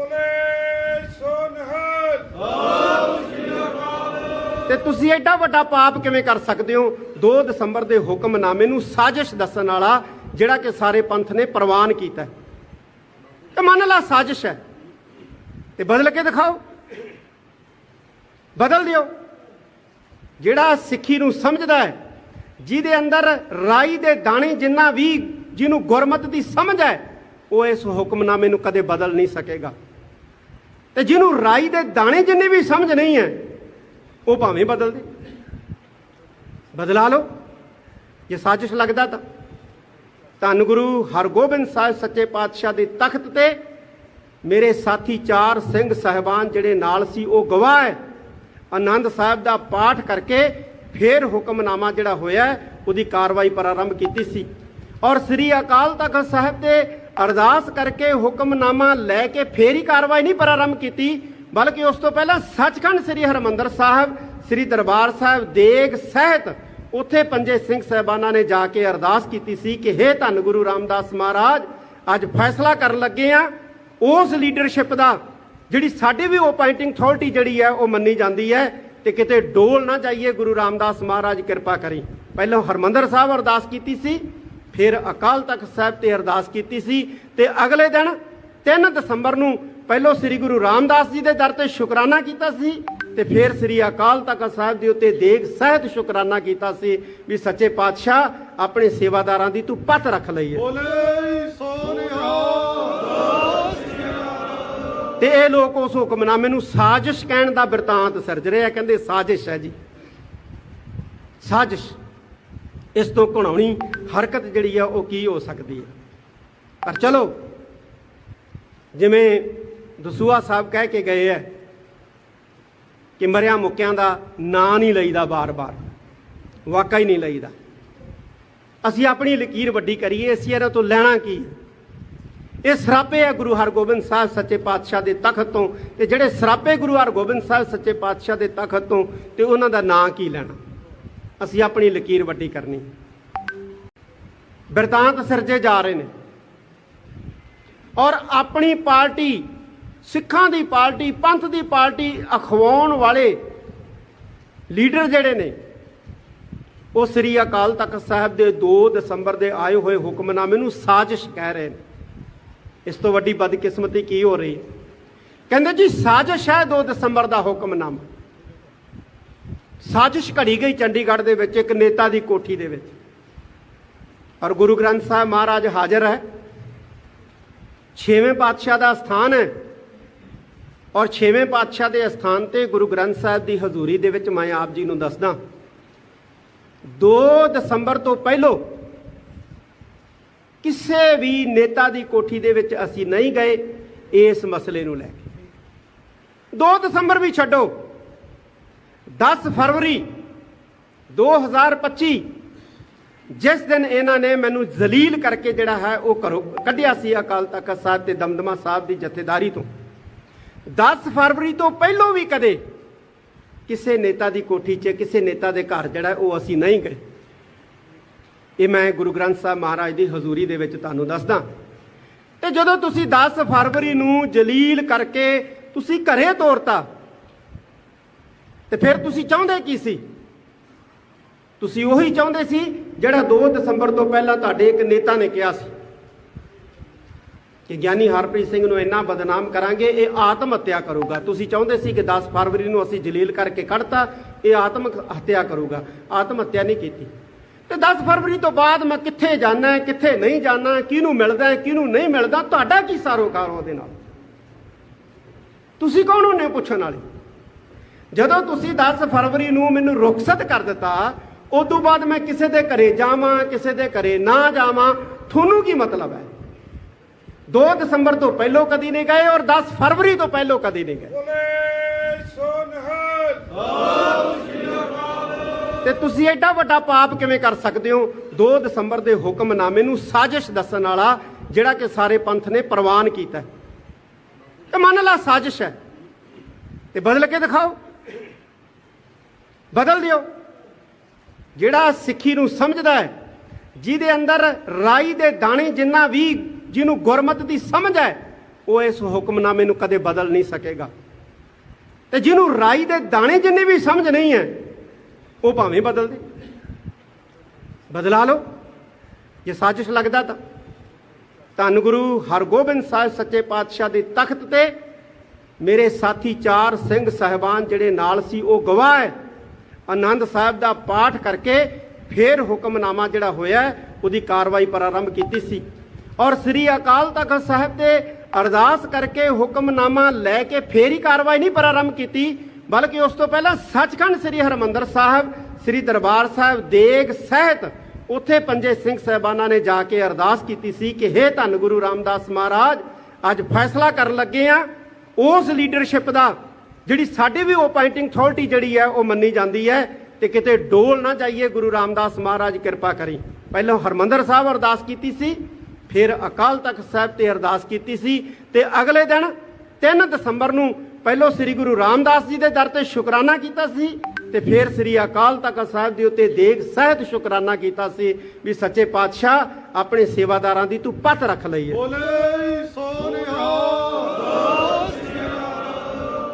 ਤੇ ਤੁਸੀਂ ਐਡਾ ਵੱਡਾ ਪਾਪ ਕਿਵੇਂ ਕਰ ਸਕਦੇ ਹੋ? 2 ਦਸੰਬਰ ਦੇ ਹੁਕਮਨਾਮੇ ਨੂੰ ਸਾਜ਼ਿਸ਼ ਦੱਸਣ ਵਾਲਾ ਜਿਹੜਾ ਕਿ ਸਾਰੇ ਪੰਥ ਨੇ ਪ੍ਰਵਾਨ ਕੀਤਾ। ਤੇ ਮੰਨ ਲਾ ਸਾਜ਼ਿਸ਼ ਹੈ। ਤੇ ਬਦਲ ਕੇ ਦਿਖਾਓ। ਬਦਲ ਦਿਓ। ਜਿਹੜਾ ਸਿੱਖੀ ਨੂੰ ਸਮਝਦਾ ਹੈ, ਜਿਹਦੇ ਅੰਦਰ ਰਾਈ ਦੇ ਦਾਣੇ ਜਿੰਨਾ ਵੀ ਜਿਹਨੂੰ ਗੁਰਮਤ ਦੀ ਸਮਝ ਹੈ, ਉਹ ਇਸ ਹੁਕਮਨਾਮੇ ਨੂੰ ਕਦੇ ਬਦਲ ਨਹੀਂ ਸਕੇਗਾ। ਤੇ ਜਿਹਨੂੰ ਰਾਈ ਦੇ ਦਾਣੇ ਜਿੰਨੀ ਵੀ ਸਮਝ ਨਹੀਂ ਹੈ, ਉਹ ਭਾਵੇਂ ਬਦਲ ਦੇ। ਬਦਲਾ ਲਓ। ਜੇ ਸਾਜ਼ਿਸ਼ ਲੱਗਦਾ ਤਾਂ। ਧੰਨ ਗੁਰੂ ਹਰਗੋਬਿੰਦ ਸਾਹਿਬ ਸੱਚੇ ਪਾਤਸ਼ਾਹ ਦੇ ਤਖਤ ਤੇ ਮੇਰੇ ਸਾਥੀ ਚਾਰ ਸਿੰਘ ਸਹਿਬਾਨ ਜਿਹੜੇ ਨਾਲ ਸੀ, ਉਹ ਗਵਾਹ ਹੈ। ਆਨੰਦ ਸਾਹਿਬ ਦਾ ਪਾਠ ਕਰਕੇ ਫੇਰ ਹੁਕਮਨਾਮਾ ਜਿਹੜਾ ਹੋਇਆ ਉਹਦੀ ਕਾਰਵਾਈ ਪ੍ਰਾਰੰਭ ਕੀਤੀ ਸੀ। ਔਰ ਸ੍ਰੀ ਅਕਾਲ ਤਖਤ ਸਾਹਿਬ ਤੇ ਅਰਦਾਸ ਕਰਕੇ ਹੁਕਮਨਾਮਾ ਲੈ ਕੇ ਫੇਰ ਹੀ ਕਾਰਵਾਈ ਨਹੀਂ ਪ੍ਰਾਰੰਭ ਕੀਤੀ, ਬਲਕਿ ਉਸ ਤੋਂ ਪਹਿਲਾਂ ਸੱਚਖੰਡ ਸ੍ਰੀ ਹਰਮੰਦਰ ਸਾਹਿਬ, ਸ੍ਰੀ ਦਰਬਾਰ ਸਾਹਿਬ ਦੇਗ ਸਹਿਤ ਉੱਥੇ ਪੰਜੇ ਸਿੰਘ ਸਹਿਬਾਨਾਂ ਨੇ ਜਾ ਕੇ ਅਰਦਾਸ ਕੀਤੀ ਸੀ ਕਿ ਹੇ ਧੰਨ ਗੁਰੂ ਰਾਮਦਾਸ ਮਹਾਰਾਜ, ਅੱਜ ਫੈਸਲਾ ਕਰਨ ਲੱਗੇ ਆ ਉਸ ਲੀਡਰਸ਼ਿਪ ਦਾ ਜਿਹੜੀ ਸਾਡੀ ਵੀ ਅਪਾਇੰਟਿੰਗ ਅਥਾਰਟੀ ਜਿਹੜੀ ਹੈ, ਉਹ ਮੰਨੀ ਜਾਂਦੀ ਹੈ ਤੇ ਕਿਤੇ ਡੋਲ ਨਾ ਜਾਈਏ ਗੁਰੂ ਰਾਮਦਾਸ ਮਹਾਰਾਜ, ਕਿਰਪਾ ਕਰੀ। ਪਹਿਲਾਂ ਹਰਮੰਦਰ ਸਾਹਿਬ ਅਰਦਾਸ ਕੀਤੀ ਸੀ, ਫਿਰ ਅਕਾਲ ਤਖਤ ਸਾਹਿਬ ਤੇ ਅਰਦਾਸ ਕੀਤੀ ਸੀ ਤੇ ਅਗਲੇ ਦਿਨ 3 ਦਸੰਬਰ ਨੂੰ ਪਹਿਲੋਂ ਸ੍ਰੀ ਗੁਰੂ ਰਾਮਦਾਸ ਜੀ ਦੇ ਦਰ ਤੇ ਸ਼ੁਕਰਾਨਾ ਕੀਤਾ ਸੀ ਤੇ ਫਿਰ ਸ੍ਰੀ ਅਕਾਲ ਤਖਤ ਸਾਹਿਬ ਦੇ ਉੱਤੇ ਦੇਗ ਸਹਿਤ ਸ਼ੁਕਰਾਨਾ ਕੀਤਾ ਸੀ ਵੀ ਸੱਚੇ ਪਾਤਸ਼ਾਹ ਆਪਣੇ ਸੇਵਾਦਾਰਾਂ ਦੀ ਤੂੰ ਪੱਤ ਰੱਖ ਲਈ ਹੈ ਬੋਲੇ ਸੋਨਹਲ ਤੇ ਇਹ ਲੋਕ ਉਸ ਹੁਕਮਨਾਮੇ ਨੂੰ ਸਾਜ਼ਿਸ਼ ਕਹਿਣ ਦਾ ਬਿਰਤਾਂਤ ਸਿਰਜ ਰਹੇ ਆ, ਕਹਿੰਦੇ ਸਾਜ਼ਿਸ਼ ਹੈ ਜੀ। ਸਾਜ਼ਿਸ਼। ਇਸ ਤੋਂ ਘਣਾਉਣੀ ਹਰਕਤ ਜਿਹੜੀ ਆ, ਉਹ ਕੀ ਹੋ ਸਕਦੀ ਹੈ? ਪਰ ਚਲੋ, ਜਿਵੇਂ ਦਸੂਆ ਸਾਹਿਬ ਕਹਿ ਕੇ ਗਏ ਆ ਕਿ ਮਰਿਆ ਮੁੱਕਿਆਂ ਦਾ ਨਾਂ ਨਹੀਂ ਲਈਦਾ ਬਾਰ-ਬਾਰ ਵਾਕਈ ਨਹੀਂ ਲਈਦਾ। ਅਸੀਂ ਆਪਣੀ ਲਕੀਰ ਵੱਡੀ ਕਰੀਏ, ਅਸੀਂ ਇਹਨਾਂ ਤੋਂ ਲੈਣਾ ਕੀ? ਇਹ ਸਰਾਪੇ ਹੈ ਗੁਰੂ ਹਰਗੋਬਿੰਦ ਸਾਹਿਬ ਸੱਚੇ ਪਾਤਸ਼ਾਹ ਦੇ ਤਖਤ ਤੋਂ। ਤੇ ਜਿਹੜੇ ਸਰਾਪੇ ਗੁਰੂ ਹਰਗੋਬਿੰਦ ਸਾਹਿਬ ਸੱਚੇ ਪਾਤਸ਼ਾਹ ਦੇ ਤਖਤ ਤੋਂ, ਤੇ ਉਹਨਾਂ ਦਾ ਨਾਂ ਕੀ ਲੈਣਾ? ਅਸੀਂ ਆਪਣੀ ਲਕੀਰ ਵੱਡੀ ਕਰਨੀ। ਬਿਰਤਾਂਤ ਸਿਰਜੇ ਜਾ ਰਹੇ ਨੇ। ਔਰ ਆਪਣੀ ਪਾਰਟੀ, ਸਿੱਖਾਂ ਦੀ ਪਾਰਟੀ, ਪੰਥ ਦੀ ਪਾਰਟੀ ਅਖਵਾਉਣ ਵਾਲੇ ਲੀਡਰ ਜਿਹੜੇ ਨੇ, ਉਹ ਸ੍ਰੀ ਅਕਾਲ ਤਖਤ ਸਾਹਿਬ ਦੇ 2 ਦਸੰਬਰ ਦੇ ਆਏ ਹੋਏ ਹੁਕਮਨਾਮੇ ਨੂੰ ਸਾਜ਼ਿਸ਼ ਕਹਿ ਰਹੇ ਨੇ। ਇਸ ਤੋਂ ਵੱਡੀ ਬਦਕਿਸਮਤੀ ਕੀ ਹੋ ਰਹੀ? ਹੈ ਕਹਿੰਦੇ ਜੀ, ਸਾਜ਼ਿਸ਼ ਹੈ 2 ਦਸੰਬਰ ਦਾ ਹੁਕਮਨਾਮਾ। ਸਾਜ਼ਿਸ਼ ਘੜੀ ਗਈ ਚੰਡੀਗੜ੍ਹ ਦੇ ਵਿੱਚ, ਇੱਕ ਨੇਤਾ ਦੀ ਕੋਠੀ ਦੇ ਵਿੱਚ। ਔਰ ਗੁਰੂ ਗ੍ਰੰਥ ਸਾਹਿਬ ਮਹਾਰਾਜ ਹਾਜ਼ਰ ਹੈ। ਛੇਵੇਂ ਪਾਤਸ਼ਾਹ ਦਾ ਸਥਾਨ ਹੈ। ਔਰ ਛੇਵੇਂ ਪਾਤਸ਼ਾਹ ਦੇ ਸਥਾਨ ਤੇ ਗੁਰੂ ਗ੍ਰੰਥ ਸਾਹਿਬ ਦੀ ਹਜ਼ੂਰੀ ਦੇ ਵਿੱਚ ਮੈਂ ਆਪ ਜੀ ਨੂੰ ਦੱਸਦਾ। 2 ਦਸੰਬਰ ਤੋਂ ਪਹਿਲੋਂ ਕਿਸੇ ਵੀ ਨੇਤਾ ਦੀ ਕੋਠੀ ਦੇ ਵਿੱਚ ਅਸੀਂ ਨਹੀਂ ਗਏ, ਇਸ ਮਸਲੇ ਨੂੰ ਲੈ ਕੇ। 2 ਦਸੰਬਰ ਵੀ ਛੱਡੋ। 10 ਫਰਵਰੀ 2025 ਜਿਸ ਦਿਨ ਇਹਨਾਂ ਨੇ ਮੈਨੂੰ ਜ਼ਲੀਲ ਕਰਕੇ ਜਿਹੜਾ ਹੈ ਉਹ ਕਰੋ ਕੱਢਿਆ ਸੀ ਅਕਾਲ ਤਖਤ ਸਾਹਿਬ ਤੇ ਦਮਦਮਾ ਸਾਹਿਬ ਦੀ ਜਥੇਦਾਰੀ ਤੋਂ। 10 ਫਰਵਰੀ ਤੋਂ ਪਹਿਲਾਂ ਵੀ ਕਦੇ ਕਿਸੇ ਨੇਤਾ ਦੀ ਕੋਠੀ 'ਚ, ਕਿਸੇ ਨੇਤਾ ਦੇ ਘਰ ਜਿਹੜਾ ਉਹ ਅਸੀਂ ਨਹੀਂ ਗਏ। ਇਹ ਮੈਂ ਗੁਰੂ ਗ੍ਰੰਥ ਸਾਹਿਬ ਮਹਾਰਾਜ ਦੀ ਹਜ਼ੂਰੀ ਦੇ ਵਿੱਚ ਤੁਹਾਨੂੰ ਦੱਸਦਾ। ਤੇ ਜਦੋਂ ਤੁਸੀਂ 10 ਫਰਵਰੀ ਨੂੰ ਜਲੀਲ ਕਰਕੇ ਤੁਸੀਂ ਘਰੇ ਤੋਰਤਾ, ਤੇ ਫਿਰ ਤੁਸੀਂ ਚਾਹੁੰਦੇ ਕੀ ਸੀ? ਤੁਸੀਂ ਉਹੀ ਚਾਹੁੰਦੇ ਸੀ ਜਿਹੜਾ 2 ਦਸੰਬਰ ਤੋਂ ਪਹਿਲਾਂ ਤੁਹਾਡੇ ਇੱਕ ਨੇਤਾ ਨੇ ਕਿਹਾ ਸੀ ਕਿ ਗਿਆਨੀ ਹਰਪ੍ਰੀਤ ਸਿੰਘ ਨੂੰ ਇੰਨਾ ਬਦਨਾਮ ਕਰਾਂਗੇ, ਇਹ ਆਤਮ ਹੱਤਿਆ ਕਰੂਗਾ। ਤੁਸੀਂ ਚਾਹੁੰਦੇ ਸੀ ਕਿ 10 ਫਰਵਰੀ ਨੂੰ ਅਸੀਂ ਜਲੀਲ ਕਰਕੇ ਕੱਢਤਾ, ਇਹ ਆਤਮ ਹੱਤਿਆ ਕਰੂਗਾ। ਆਤਮ ਹੱਤਿਆ ਨਹੀਂ ਕੀਤੀ। ਤੇ 10 ਫਰਵਰੀ ਤੋਂ ਬਾਅਦ ਮੈਂ ਕਿੱਥੇ ਜਾਣਾ ਹੈ ਕਿੱਥੇ ਨਹੀਂ ਜਾਣਾ ਕਿਹਨੂੰ ਮਿਲਦਾ ਹੈ ਕਿਹਨੂੰ ਨਹੀਂ ਮਿਲਦਾ ਤੁਹਾਡਾ ਕੀ ਸਾਰੋਕਾਰ ਉਹਦੇ ਨਾਲ? ਤੁਸੀਂ ਕੌਣ ਹੁੰਦੇ ਹੋ ਪੁੱਛਣ ਵਾਲੇ? ਜਦੋਂ ਤੁਸੀਂ 10 ਫਰਵਰੀ ਨੂੰ ਮੈਨੂੰ ਰੁਖਸਤ ਕਰ ਦਿੱਤਾ ਉਸ ਤੋਂ ਬਾਅਦ ਮੈਂ ਕਿਸੇ ਦੇ ਘਰੇ ਜਾਵਾਂ ਕਿਸੇ ਦੇ ਘਰੇ ਨਾ ਜਾਵਾਂ ਤੁਹਾਨੂੰ ਕੀ ਮਤਲਬ ਹੈ? 2 ਦਸੰਬਰ ਤੋਂ ਪਹਿਲਾਂ ਕਦੀ ਨਹੀਂ ਗਏ ਔਰ 10 ਫਰਵਰੀ ਤੋਂ ਪਹਿਲਾਂ ਕਦੀ ਨਹੀਂ ਗਏ। ਬੋਲੇ ਸੋਨਹਲ। ਤੇ ਤੁਸੀਂ ਐਡਾ ਵੱਡਾ ਪਾਪ ਕਿਵੇਂ ਕਰ ਸਕਦੇ ਹੋ? 2 ਦਸੰਬਰ ਦੇ ਹੁਕਮਨਾਮੇ ਨੂੰ ਸਾਜ਼ਿਸ਼ ਦੱਸਣ ਵਾਲਾ ਜਿਹੜਾ ਕਿ ਸਾਰੇ ਪੰਥ ਨੇ ਪ੍ਰਵਾਨ ਕੀਤਾ ਹੈ। ਤੇ ਮੰਨ ਲਾ ਸਾਜ਼ਿਸ਼ ਹੈ। ਤੇ ਬਦਲ ਕੇ ਦਿਖਾਓ। ਬਦਲ ਦਿਓ। ਜਿਹੜਾ ਸਿੱਖੀ ਨੂੰ ਸਮਝਦਾ ਹੈ, ਜਿਹਦੇ ਅੰਦਰ ਰਾਈ ਦੇ ਦਾਣੇ ਜਿੰਨਾ ਵੀ ਜਿਹਨੂੰ ਗੁਰਮਤ ਦੀ ਸਮਝ ਹੈ, ਉਹ ਇਸ ਹੁਕਮਨਾਮੇ ਨੂੰ ਕਦੇ ਬਦਲ ਨਹੀਂ ਸਕੇਗਾ। ਤੇ ਜਿਹਨੂੰ ਰਾਈ ਦੇ ਦਾਣੇ ਜਿੰਨੀ ਵੀ ਸਮਝ ਨਹੀਂ ਹੈ ਉਹ ਭਾਵੇਂ ਬਦਲ ਦੇ। ਬਦਲਾ ਲਓ। ਜੇ ਸਾਜ਼ਿਸ਼ ਲੱਗਦਾ ਤਾਂ। ਧੰਨ ਗੁਰੂ ਹਰਗੋਬਿੰਦ ਸਾਹਿਬ ਸੱਚੇ ਪਾਤਸ਼ਾਹ ਦੇ ਤਖਤ ਤੇ ਮੇਰੇ ਸਾਥੀ ਚਾਰ ਸਿੰਘ ਸਹਿਬਾਨ ਜਿਹੜੇ ਨਾਲ ਸੀ, ਉਹ ਗਵਾਹ ਹੈ। ਆਨੰਦ ਸਾਹਿਬ ਦਾ ਪਾਠ ਕਰਕੇ ਫੇਰ ਹੁਕਮਨਾਮਾ ਜਿਹੜਾ ਹੋਇਆ ਉਹਦੀ ਕਾਰਵਾਈ ਪ੍ਰਾਰੰਭ ਕੀਤੀ ਸੀ। ਔਰ ਸ੍ਰੀ ਅਕਾਲ ਤਖਤ ਸਾਹਿਬ ਤੇ ਅਰਦਾਸ ਕਰਕੇ ਹੁਕਮਨਾਮਾ ਲੈ ਕੇ ਫੇਰ ਹੀ ਕਾਰਵਾਈ ਨਹੀਂ ਪ੍ਰਾਰੰਭ ਕੀਤੀ। ਬਲਕਿ ਉਸ ਤੋਂ ਪਹਿਲਾਂ ਸੱਚਖੰਡ ਸ੍ਰੀ ਹਰਮੰਦਰ ਸਾਹਿਬ, ਸ੍ਰੀ ਦਰਬਾਰ ਸਾਹਿਬ, ਦੇਗ ਸਹਿਤ ਉੱਥੇ ਪੰਜੇ ਸਿੰਘ ਸਹਿਬਾਨਾਂ ਨੇ ਜਾ ਕੇ ਅਰਦਾਸ ਕੀਤੀ ਸੀ ਕਿ ਹੇ ਧੰਨ ਗੁਰੂ ਰਾਮਦਾਸ ਮਹਾਰਾਜ, ਅੱਜ ਫੈਸਲਾ ਕਰਨ ਲੱਗੇ ਆ ਉਸ ਲੀਡਰਸ਼ਿਪ ਦਾ, ਜਿਹੜੀ ਸਾਡੇ ਵੀ ਉਹ ਅਪਾਇੰਟਿੰਗ ਅਥਾਰਟੀ ਜਿਹੜੀ ਹੈ, ਉਹ ਮੰਨੀ ਜਾਂਦੀ ਹੈ ਤੇ ਕਿਤੇ ਡੋਲ ਨਾ ਜਾਈਏ ਗੁਰੂ ਰਾਮਦਾਸ ਮਹਾਰਾਜ, ਕਿਰਪਾ ਕਰੀ। ਪਹਿਲਾਂ ਹਰਮੰਦਰ ਸਾਹਿਬ ਅਰਦਾਸ ਕੀਤੀ ਸੀ, ਫਿਰ ਅਕਾਲ ਤਖਤ ਸਾਹਿਬ ਤੇ ਅਰਦਾਸ ਕੀਤੀ ਸੀ ਤੇ ਅਗਲੇ ਦਿਨ 3 ਦਸੰਬਰ ਨੂੰ ਪਹਿਲੋਂ ਸ੍ਰੀ ਗੁਰੂ ਰਾਮਦਾਸ ਜੀ ਦੇ ਦਰ ਤੇ ਸ਼ੁਕਰਾਨਾ ਕੀਤਾ ਸੀ ਤੇ ਫਿਰ ਸ੍ਰੀ ਅਕਾਲ ਤਖਤ ਸਾਹਿਬ ਦੇ ਉੱਤੇ ਦੇਗ ਸਹਿਤ ਸ਼ੁਕਰਾਨਾ ਕੀਤਾ ਸੀ ਵੀ ਸੱਚੇ ਪਾਤਸ਼ਾਹ ਆਪਣੇ ਸੇਵਾਦਾਰਾਂ ਦੀ ਤੂੰ ਪੱਤ ਰੱਖ ਲਈ ਹੈ ਬੋਲੇ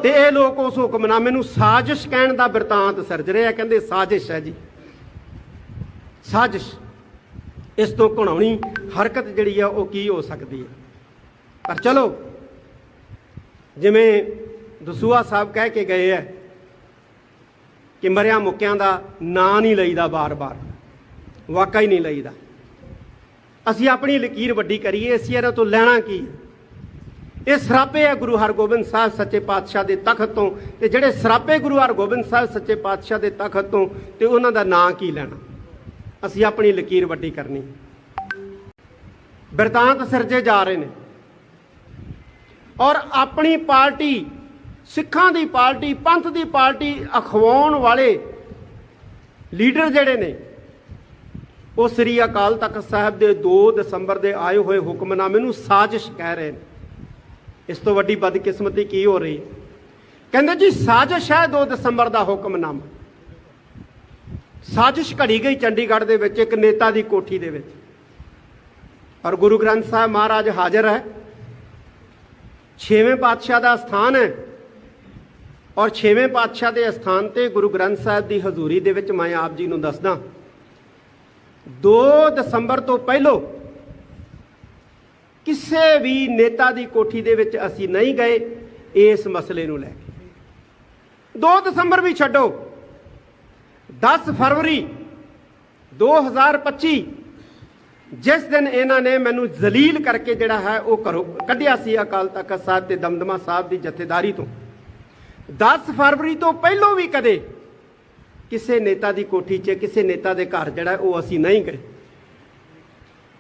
ਤੇ ਇਹ ਲੋਕ ਉਸ ਹੁਕਮਨਾਮੇ ਨੂੰ ਸਾਜ਼ਿਸ਼ ਕਹਿਣ ਦਾ ਬਿਰਤਾਂਤ ਸਿਰਜ ਰਹੇ ਆ ਕਹਿੰਦੇ ਸਾਜ਼ਿਸ਼ ਹੈ ਜੀ। ਸਾਜ਼ਿਸ਼। ਇਸ ਤੋਂ ਘਣਾਉਣੀ ਹਰਕਤ ਜਿਹੜੀ ਆ ਉਹ ਕੀ ਹੋ ਸਕਦੀ ਹੈ? ਪਰ ਚਲੋ ਜਿਵੇਂ ਦਸੂਆ ਸਾਹਿਬ ਕਹਿ ਕੇ ਗਏ ਹੈ ਕਿ ਮਰਿਆ ਮੁੱਕਿਆਂ ਦਾ ਨਾਂ ਨਹੀਂ ਲਈਦਾ ਬਾਰ-ਬਾਰ। ਵਾਕਈ ਨਹੀਂ ਲਈਦਾ। ਅਸੀਂ ਆਪਣੀ ਲਕੀਰ ਵੱਡੀ ਕਰੀਏ, ਅਸੀਂ ਇਹਨਾਂ ਤੋਂ ਲੈਣਾ ਕੀ ਹੈ ਇਹ ਸਰਾਪੇ ਹੈ ਗੁਰੂ ਹਰਗੋਬਿੰਦ ਸਾਹਿਬ ਸੱਚੇ ਪਾਤਸ਼ਾਹ ਦੇ ਤਖਤ ਤੋਂ ਤੇ ਜਿਹੜੇ ਸਰਾਪੇ ਗੁਰੂ ਹਰਗੋਬਿੰਦ ਸਾਹਿਬ ਸੱਚੇ ਪਾਤਸ਼ਾਹ ਦੇ ਤਖਤ ਤੋਂ ਤੇ ਉਹਨਾਂ ਦਾ ਨਾਂ ਕੀ ਲੈਣਾ? ਅਸੀਂ ਆਪਣੀ ਲਕੀਰ ਵੱਡੀ ਕਰਨੀ। ਬਿਰਤਾਂਤ ਸਿਰਜੇ ਜਾ ਰਹੇ ਨੇ। ਔਰ ਆਪਣੀ ਪਾਰਟੀ ਸਿੱਖਾਂ ਦੀ ਪਾਰਟੀ, ਪੰਥ ਦੀ ਪਾਰਟੀ ਅਖਵਾਉਣ ਵਾਲੇ ਲੀਡਰ ਜਿਹੜੇ ਨੇ, ਉਹ ਸ੍ਰੀ ਅਕਾਲ ਤਖਤ ਸਾਹਿਬ ਦੇ 2 ਦਸੰਬਰ ਦੇ ਆਏ ਹੋਏ ਹੁਕਮਨਾਮੇ ਨੂੰ ਸਾਜ਼ਿਸ਼ ਕਹਿ ਰਹੇ ਨੇ। ਇਸ ਤੋਂ ਵੱਡੀ ਬਦਕਿਸਮਤੀ ਕੀ ਹੋ ਰਹੀ? ਹੈ ਕਹਿੰਦੇ ਜੀ, ਸਾਜ਼ਿਸ਼ ਹੈ 2 ਦਸੰਬਰ ਦਾ ਹੁਕਮਨਾਮਾ। ਸਾਜ਼ਿਸ਼ ਘੜੀ ਗਈ ਚੰਡੀਗੜ੍ਹ ਦੇ ਵਿੱਚ, ਇੱਕ ਨੇਤਾ ਦੀ ਕੋਠੀ ਦੇ ਵਿੱਚ। ਔਰ ਗੁਰੂ ਗ੍ਰੰਥ ਸਾਹਿਬ ਮਹਾਰਾਜ ਹਾਜ਼ਰ ਹੈ। ਛੇਵੇਂ ਪਾਤਸ਼ਾਹ ਦਾ ਸਥਾਨ ਹੈ। ਔਰ ਛੇਵੇਂ ਪਾਤਸ਼ਾਹ ਦੇ ਅਸਥਾਨ ਤੇ ਗੁਰੂ ਗ੍ਰੰਥ ਸਾਹਿਬ ਦੀ ਹਜ਼ੂਰੀ ਦੇ ਵਿੱਚ ਮੈਂ ਆਪ ਜੀ ਨੂੰ ਦੱਸਦਾ। 2 ਦਸੰਬਰ ਤੋਂ ਪਹਿਲੋਂ ਕਿਸੇ ਵੀ ਨੇਤਾ ਦੀ ਕੋਠੀ ਦੇ ਵਿੱਚ ਅਸੀਂ ਨਹੀਂ ਗਏ, ਇਸ ਮਸਲੇ ਨੂੰ ਲੈ ਕੇ। 2 ਦਸੰਬਰ ਵੀ ਛੱਡੋ। 10 ਫਰਵਰੀ 2025 ਜਿਸ ਦਿਨ ਇਹਨਾਂ ਨੇ ਮੈਨੂੰ ਜ਼ਲੀਲ ਕਰਕੇ ਜਿਹੜਾ ਹੈ ਉਹ ਘਰੋਂ ਕੱਢਿਆ ਸੀ ਅਕਾਲ ਤਖਤ ਸਾਹਿਬ ਤੇ ਦਮਦਮਾ ਸਾਹਿਬ ਦੀ ਜਥੇਦਾਰੀ ਤੋਂ। 10 ਫਰਵਰੀ ਤੋਂ ਪਹਿਲੋਂ ਵੀ ਕਦੇ ਕਿਸੇ ਨੇਤਾ ਦੀ ਕੋਠੀ 'ਚ, ਕਿਸੇ ਨੇਤਾ ਦੇ ਘਰ ਜਿਹੜਾ ਉਹ ਅਸੀਂ ਨਹੀਂ ਗਏ।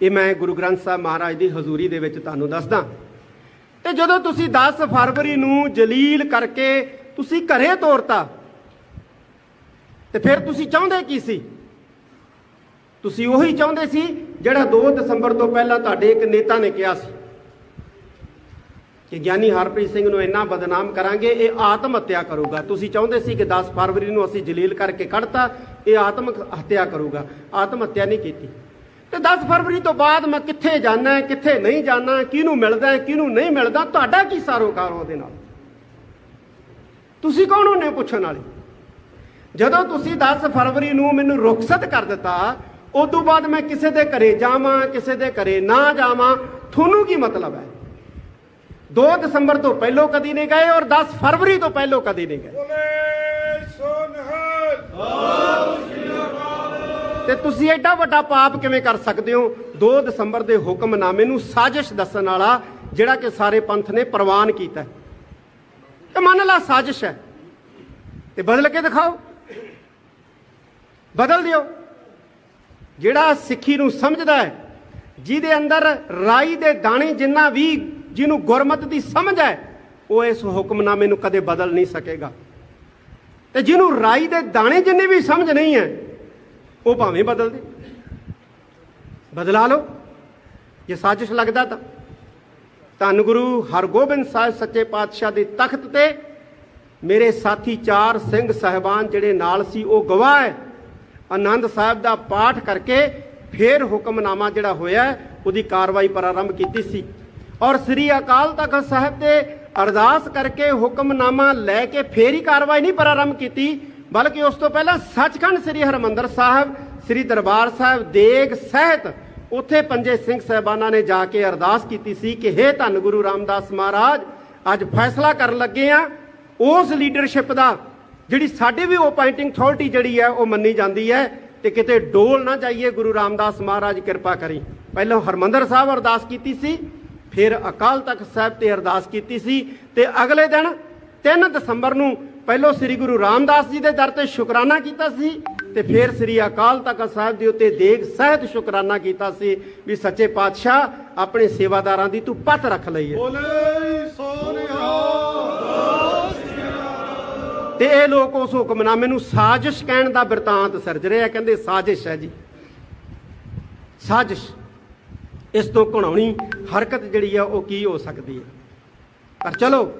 ਇਹ ਮੈਂ ਗੁਰੂ ਗ੍ਰੰਥ ਸਾਹਿਬ ਮਹਾਰਾਜ ਦੀ ਹਜ਼ੂਰੀ ਦੇ ਵਿੱਚ ਤੁਹਾਨੂੰ ਦੱਸਦਾ। ਤੇ ਜਦੋਂ ਤੁਸੀਂ 10 ਫਰਵਰੀ ਨੂੰ ਜਲੀਲ ਕਰਕੇ ਤੁਸੀਂ ਘਰੇ ਤੋਰਤਾ, ਤੇ ਫਿਰ ਤੁਸੀਂ ਚਾਹੁੰਦੇ ਕੀ ਸੀ? ਤੁਸੀਂ ਉਹੀ ਚਾਹੁੰਦੇ ਸੀ ਜਿਹੜਾ 2 ਦਸੰਬਰ ਤੋਂ ਪਹਿਲਾਂ ਤੁਹਾਡੇ ਇੱਕ ਨੇਤਾ ਨੇ ਕਿਹਾ ਸੀ। ਕਿ ਗਿਆਨੀ ਹਰਪ੍ਰੀਤ ਸਿੰਘ ਨੂੰ ਇੰਨਾ ਬਦਨਾਮ ਕਰਾਂਗੇ, ਇਹ ਆਤਮ ਹੱਤਿਆ ਕਰੂਗਾ। ਤੁਸੀਂ ਚਾਹੁੰਦੇ ਸੀ ਕਿ 10 ਫਰਵਰੀ ਨੂੰ ਅਸੀਂ ਜਲੀਲ ਕਰਕੇ ਕੱਢਤਾ, ਇਹ ਆਤਮ ਹੱਤਿਆ ਕਰੂਗਾ। ਆਤਮ ਹੱਤਿਆ ਨਹੀਂ ਕੀਤੀ। ਤੇ 10 ਫਰਵਰੀ ਤੋਂ ਬਾਅਦ ਮੈਂ ਕਿੱਥੇ ਜਾਣਾ ਹੈ ਕਿੱਥੇ ਨਹੀਂ ਜਾਣਾ, ਕਿਹਨੂੰ ਮਿਲਦਾ ਹੈ ਕਿਹਨੂੰ ਨਹੀਂ ਮਿਲਦਾ, ਤੁਹਾਡਾ ਕੀ ਸਾਰੋਕਾਰ ਉਹਦੇ ਨਾਲ? ਤੁਸੀਂ ਕੌਣ ਹੁੰਦੇ ਹੋ ਪੁੱਛਣ ਵਾਲੇ? ਜਦੋਂ ਤੁਸੀਂ 10 ਫਰਵਰੀ ਨੂੰ ਮੈਨੂੰ ਰੁਖਸਤ ਕਰ ਦਿੱਤਾ ਉਸ ਤੋਂ ਬਾਅਦ ਮੈਂ ਕਿਸੇ ਦੇ ਘਰੇ ਜਾਵਾਂ, ਕਿਸੇ ਦੇ ਘਰੇ ਨਾ ਜਾਵਾਂ, ਤੁਹਾਨੂੰ ਕੀ ਮਤਲਬ ਹੈ? 2 ਦਸੰਬਰ ਤੋਂ ਪਹਿਲੋਂ ਕਦੀ ਨਹੀਂ ਗਏ ਔਰ 10 ਫਰਵਰੀ ਤੋਂ ਪਹਿਲੋਂ ਕਦੀ ਨਹੀਂ ਗਏ। ਤੇ ਤੁਸੀਂ ਐਡਾ ਵੱਡਾ ਪਾਪ ਕਿਵੇਂ ਕਰ ਸਕਦੇ ਹੋ? 2 ਦਸੰਬਰ ਦੇ ਹੁਕਮਨਾਮੇ ਨੂੰ ਸਾਜ਼ਿਸ਼ ਦੱਸਣ ਵਾਲਾ ਜਿਹੜਾ ਕਿ ਸਾਰੇ ਪੰਥ ਨੇ ਪ੍ਰਵਾਨ ਕੀਤਾ। ਤੇ ਮੰਨ ਲਾ ਸਾਜ਼ਿਸ਼ ਹੈ। ਤੇ ਬਦਲ ਕੇ ਦਿਖਾਓ। ਬਦਲ ਦਿਓ। ਜਿਹੜਾ ਸਿੱਖੀ ਨੂੰ ਸਮਝਦਾ ਹੈ ਜਿਹਦੇ ਅੰਦਰ ਰਾਈ ਦੇ ਦਾਣੇ ਜਿੰਨਾ ਵੀ ਜਿਹਨੂੰ ਗੁਰਮਤ ਦੀ ਸਮਝ ਹੈ, ਉਹ ਇਸ ਹੁਕਮਨਾਮੇ ਨੂੰ ਕਦੇ ਬਦਲ ਨਹੀਂ ਸਕੇਗਾ। ਤੇ ਜਿਹਨੂੰ ਰਾਈ ਦੇ ਦਾਣੇ ਜਿੰਨੀ ਵੀ ਸਮਝ ਨਹੀਂ ਹੈ, ਉਹ ਭਾਵੇਂ ਬਦਲ ਦੇ। ਬਦਲਾ ਲਓ। ਜੇ ਸਾਜ਼ਿਸ਼ ਲੱਗਦਾ ਤਾਂ। ਧੰਨ ਗੁਰੂ ਹਰਗੋਬਿੰਦ ਸਾਹਿਬ ਸੱਚੇ ਪਾਤਸ਼ਾਹ ਦੇ ਤਖਤ ਤੇ ਮੇਰੇ ਸਾਥੀ ਚਾਰ ਸਿੰਘ ਸਹਿਬਾਨ ਜਿਹੜੇ ਨਾਲ ਸੀ, ਉਹ ਗਵਾਹ ਹੈ। ਆਨੰਦ ਸਾਹਿਬ ਦਾ ਪਾਠ ਕਰਕੇ ਫੇਰ ਹੁਕਮਨਾਮਾ ਜਿਹੜਾ ਹੋਇਆ, ਉਹਦੀ ਕਾਰਵਾਈ ਪ੍ਰਾਰੰਭ ਕੀਤੀ ਸੀ। ਔਰ ਸ੍ਰੀ ਅਕਾਲ ਤਖਤ ਸਾਹਿਬ ਤੇ ਅਰਦਾਸ ਕਰਕੇ ਹੁਕਮਨਾਮਾ ਲੈ ਕੇ ਫੇਰ ਹੀ ਕਾਰਵਾਈ ਨਹੀਂ ਪ੍ਰਾਰੰਭ ਕੀਤੀ, ਬਲਕਿ ਉਸ ਤੋਂ ਪਹਿਲਾਂ ਸੱਚਖੰਡ ਸ੍ਰੀ ਹਰਮੰਦਰ ਸਾਹਿਬ, ਸ੍ਰੀ ਦਰਬਾਰ ਸਾਹਿਬ ਦੇਗ ਸਹਿਤ ਉੱਥੇ ਪੰਜੇ ਸਿੰਘ ਸਹਿਬਾਨਾਂ ਨੇ ਜਾ ਕੇ ਅਰਦਾਸ ਕੀਤੀ ਸੀ ਕਿ ਹੇ ਧੰਨ ਗੁਰੂ ਰਾਮਦਾਸ ਮਹਾਰਾਜ, ਅੱਜ ਫੈਸਲਾ ਕਰਨ ਲੱਗੇ ਆ ਉਸ ਲੀਡਰਸ਼ਿਪ ਦਾ, ਜਿਹੜੀ ਸਾਡੀ ਵੀ ਅਪਾਇੰਟਿੰਗ ਅਥਾਰਟੀ ਜਿਹੜੀ ਹੈ, ਉਹ ਮੰਨੀ ਜਾਂਦੀ ਹੈ ਤੇ ਕਿਤੇ ਡੋਲ ਨਾ ਜਾਈਏ। ਗੁਰੂ ਰਾਮਦਾਸ ਮਹਾਰਾਜ ਕਿਰਪਾ ਕਰੀ। ਪਹਿਲਾਂ ਹਰਮੰਦਰ ਸਾਹਿਬ ਅਰਦਾਸ ਕੀਤੀ ਸੀ ਫਿਰ ਅਕਾਲ ਤਖਤ ਸਾਹਿਬ ਤੇ ਅਰਦਾਸ ਕੀਤੀ ਸੀ ਤੇ ਅਗਲੇ ਦਿਨ 3 ਦਸੰਬਰ ਨੂੰ ਪਹਿਲਾਂ ਸ੍ਰੀ ਗੁਰੂ ਰਾਮਦਾਸ ਜੀ ਦੇ ਦਰ ਤੇ ਸ਼ੁਕਰਾਨਾ ਕੀਤਾ ਸੀ ਤੇ ਫਿਰ ਸ੍ਰੀ ਅਕਾਲ ਤਖਤ ਸਾਹਿਬ ਦੇ ਉੱਤੇ ਦੇਗ ਸਹਿਤ ਸ਼ੁਕਰਾਨਾ ਕੀਤਾ ਸੀ ਵੀ ਸੱਚੇ ਪਾਤਸ਼ਾਹ ਆਪਣੇ ਸੇਵਾਦਾਰਾਂ ਦੀ ਤੂੰ ਪੱਤ ਰੱਖ ਲਈ ਹੈ। ਬੋਲੇ ਸੋਨਿਹਾ ਤੇ ਇਹ ਲੋਕ ਉਸ ਹੁਕਮਨਾਮੇ ਨੂੰ ਸਾਜ਼ਿਸ਼ ਕਹਿਣ ਦਾ ਬਿਰਤਾਂਤ ਸਿਰਜ ਰਹੇ ਕਹਿੰਦੇ ਸਾਜ਼ਿਸ਼ ਹੈ ਜੀ। ਸਾਜ਼ਿਸ਼। ਇਸ ਤੋਂ ਘਣਾਉਣੀ ਹਰਕਤ ਜਿਹੜੀ ਆ ਉਹ ਕੀ ਹੋ ਸਕਦੀ ਹੈ ਪਰ ਚਲੋ,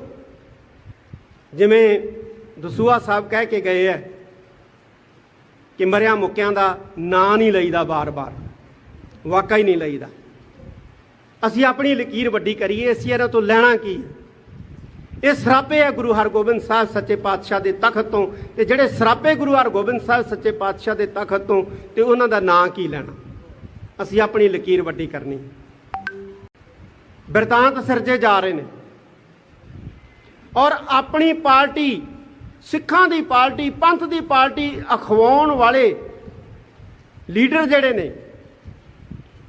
ਜਿਵੇਂ ਦਸੂਆ ਸਾਹਿਬ ਕਹਿ ਕੇ ਗਏ ਹੈ ਕਿ ਮਰਿਆ ਮੁੱਕਿਆਂ ਦਾ ਨਾਂ ਨਹੀਂ ਲਈਦਾ ਬਾਰ-ਬਾਰ ਹੀ ਨਹੀਂ ਲਈਦਾ। ਅਸੀਂ ਆਪਣੀ ਲਕੀਰ ਵੱਡੀ ਕਰੀਏ, ਅਸੀਂ ਇਹਨਾਂ ਤੋਂ ਲੈਣਾ ਕੀ ਇਹ ਸਰਾਪੇ ਹੈ ਗੁਰੂ ਹਰਗੋਬਿੰਦ ਸਾਹਿਬ ਸੱਚੇ ਪਾਤਸ਼ਾਹ ਦੇ ਤਖਤ ਤੋਂ, ਤੇ ਜਿਹੜੇ ਸਰਾਪੇ ਗੁਰੂ ਹਰਗੋਬਿੰਦ ਸਾਹਿਬ ਸੱਚੇ ਪਾਤਸ਼ਾਹ ਦੇ ਤਖਤ ਤੋਂ, ਤੇ ਉਹਨਾਂ ਦਾ ਨਾਂ ਕੀ ਲੈਣਾ? ਅਸੀਂ ਆਪਣੀ ਲਕੀਰ ਵੱਡੀ ਕਰਨੀ। ਬਿਰਤਾਂਤ ਸਿਰਜੇ ਜਾ ਰਹੇ ਨੇ। ਔਰ ਆਪਣੀ ਪਾਰਟੀ, ਸਿੱਖਾਂ ਦੀ ਪਾਰਟੀ, ਪੰਥ ਦੀ ਪਾਰਟੀ ਅਖਵਾਉਣ ਵਾਲੇ ਲੀਡਰ ਜਿਹੜੇ ਨੇ,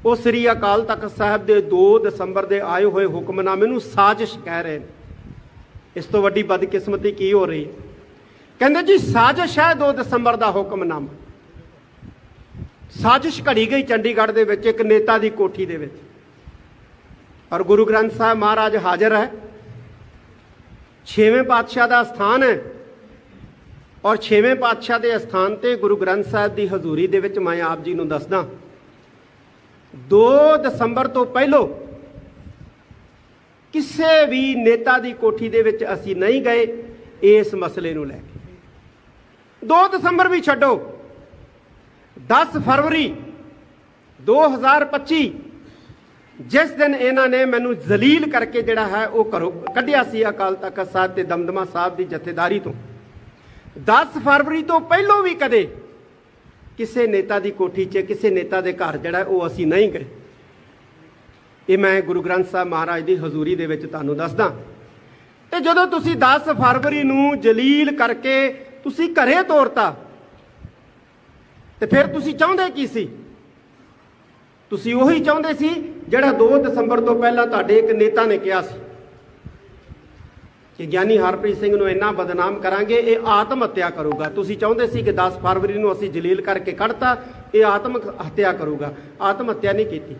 ਉਹ ਸ੍ਰੀ ਅਕਾਲ ਤਖਤ ਸਾਹਿਬ ਦੇ 2 ਦਸੰਬਰ ਦੇ ਆਏ ਹੋਏ ਹੁਕਮਨਾਮੇ ਨੂੰ ਸਾਜ਼ਿਸ਼ ਕਹਿ ਰਹੇ ਨੇ। ਇਸ ਤੋਂ ਵੱਡੀ ਬਦਕਿਸਮਤੀ ਕੀ ਹੋ ਰਹੀ ਹੈ? ਕਹਿੰਦੇ ਜੀ, ਸਾਜ਼ਿਸ਼ ਹੈ 2 ਦਸੰਬਰ ਦਾ ਹੁਕਮਨਾਮਾ। ਸਾਜ਼ਿਸ਼ ਘੜੀ ਗਈ ਚੰਡੀਗੜ੍ਹ ਦੇ ਵਿੱਚ ਇੱਕ ਨੇਤਾ ਦੀ ਕੋਠੀ ਦੇ ਵਿੱਚ। ਔਰ ਗੁਰੂ ਗ੍ਰੰਥ ਸਾਹਿਬ ਮਹਾਰਾਜ ਹਾਜ਼ਰ ਹੈ। ਛੇਵੇਂ ਪਾਤਸ਼ਾਹ ਦਾ ਸਥਾਨ ਹੈ। ਔਰ ਛੇਵੇਂ ਪਾਤਸ਼ਾਹ ਦੇ ਸਥਾਨ ਤੇ ਗੁਰੂ ਗ੍ਰੰਥ ਸਾਹਿਬ ਦੀ ਹਜ਼ੂਰੀ ਦੇ ਵਿੱਚ ਮੈਂ ਆਪ ਜੀ ਨੂੰ ਦੱਸਦਾ। 2 ਦਸੰਬਰ ਤੋਂ ਪਹਿਲੋਂ ਕਿਸੇ ਵੀ ਨੇਤਾ ਦੀ ਕੋਠੀ ਦੇ ਵਿੱਚ ਅਸੀਂ ਨਹੀਂ ਗਏ, ਇਸ ਮਸਲੇ ਨੂੰ ਲੈ ਕੇ। 2 ਦਸੰਬਰ ਵੀ ਛੱਡੋ। 10 ਫਰਵਰੀ 2025 ਜਿਸ ਦਿਨ ਇਹਨਾਂ ਨੇ ਮੈਨੂੰ ਜ਼ਲੀਲ ਕਰਕੇ ਜਿਹੜਾ ਹੈ ਉਹ ਘਰੋਂ ਕੱਢਿਆ ਸੀ ਅਕਾਲ ਤਖਤ ਸਾਹਿਬ ਤੇ ਦਮਦਮਾ ਸਾਹਿਬ ਦੀ ਜਥੇਦਾਰੀ ਤੋਂ 10 ਫਰਵਰੀ ਤੋਂ ਪਹਿਲੋਂ ਵੀ ਕਦੇ ਕਿਸੇ ਨੇਤਾ ਦੀ ਕੋਠੀ 'ਚ ਕਿਸੇ ਨੇਤਾ ਦੇ ਘਰ ਜਿਹੜਾ ਉਹ ਅਸੀਂ ਨਹੀਂ ਗਏ ਇਹ ਮੈਂ ਗੁਰੂ ਗ੍ਰੰਥ ਸਾਹਿਬ ਮਹਾਰਾਜ ਦੀ ਹਜ਼ੂਰੀ ਦੇ ਵਿੱਚ ਤੁਹਾਨੂੰ ਦੱਸਦਾ ਤੇ ਜਦੋਂ ਤੁਸੀਂ 10 ਫਰਵਰੀ ਨੂੰ ਜਲੀਲ ਕਰਕੇ ਤੁਸੀਂ ਘਰੇ ਤੋਰਤਾ ਤੇ ਫਿਰ ਤੁਸੀਂ ਚਾਹੁੰਦੇ ਕੀ ਸੀ? ਤੁਸੀਂ ਉਹੀ ਚਾਹੁੰਦੇ ਸੀ ਜਿਹੜਾ 2 ਦਸੰਬਰ ਤੋਂ ਪਹਿਲਾਂ ਤੁਹਾਡੇ ਇੱਕ ਨੇਤਾ ਨੇ ਕਿਹਾ ਸੀ ਕਿ ਗਿਆਨੀ ਹਰਪ੍ਰੀਤ ਸਿੰਘ ਨੂੰ ਇੰਨਾ ਬਦਨਾਮ ਕਰਾਂਗੇ, ਇਹ ਆਤਮ ਹੱਤਿਆ ਕਰੂਗਾ। ਤੁਸੀਂ ਚਾਹੁੰਦੇ ਸੀ ਕਿ 10 ਫਰਵਰੀ ਨੂੰ ਅਸੀਂ ਜਲੀਲ ਕਰਕੇ ਕੱਢਤਾ, ਇਹ ਆਤਮ ਹੱਤਿਆ ਕਰੂਗਾ। ਆਤਮ ਹੱਤਿਆ ਨਹੀਂ ਕੀਤੀ।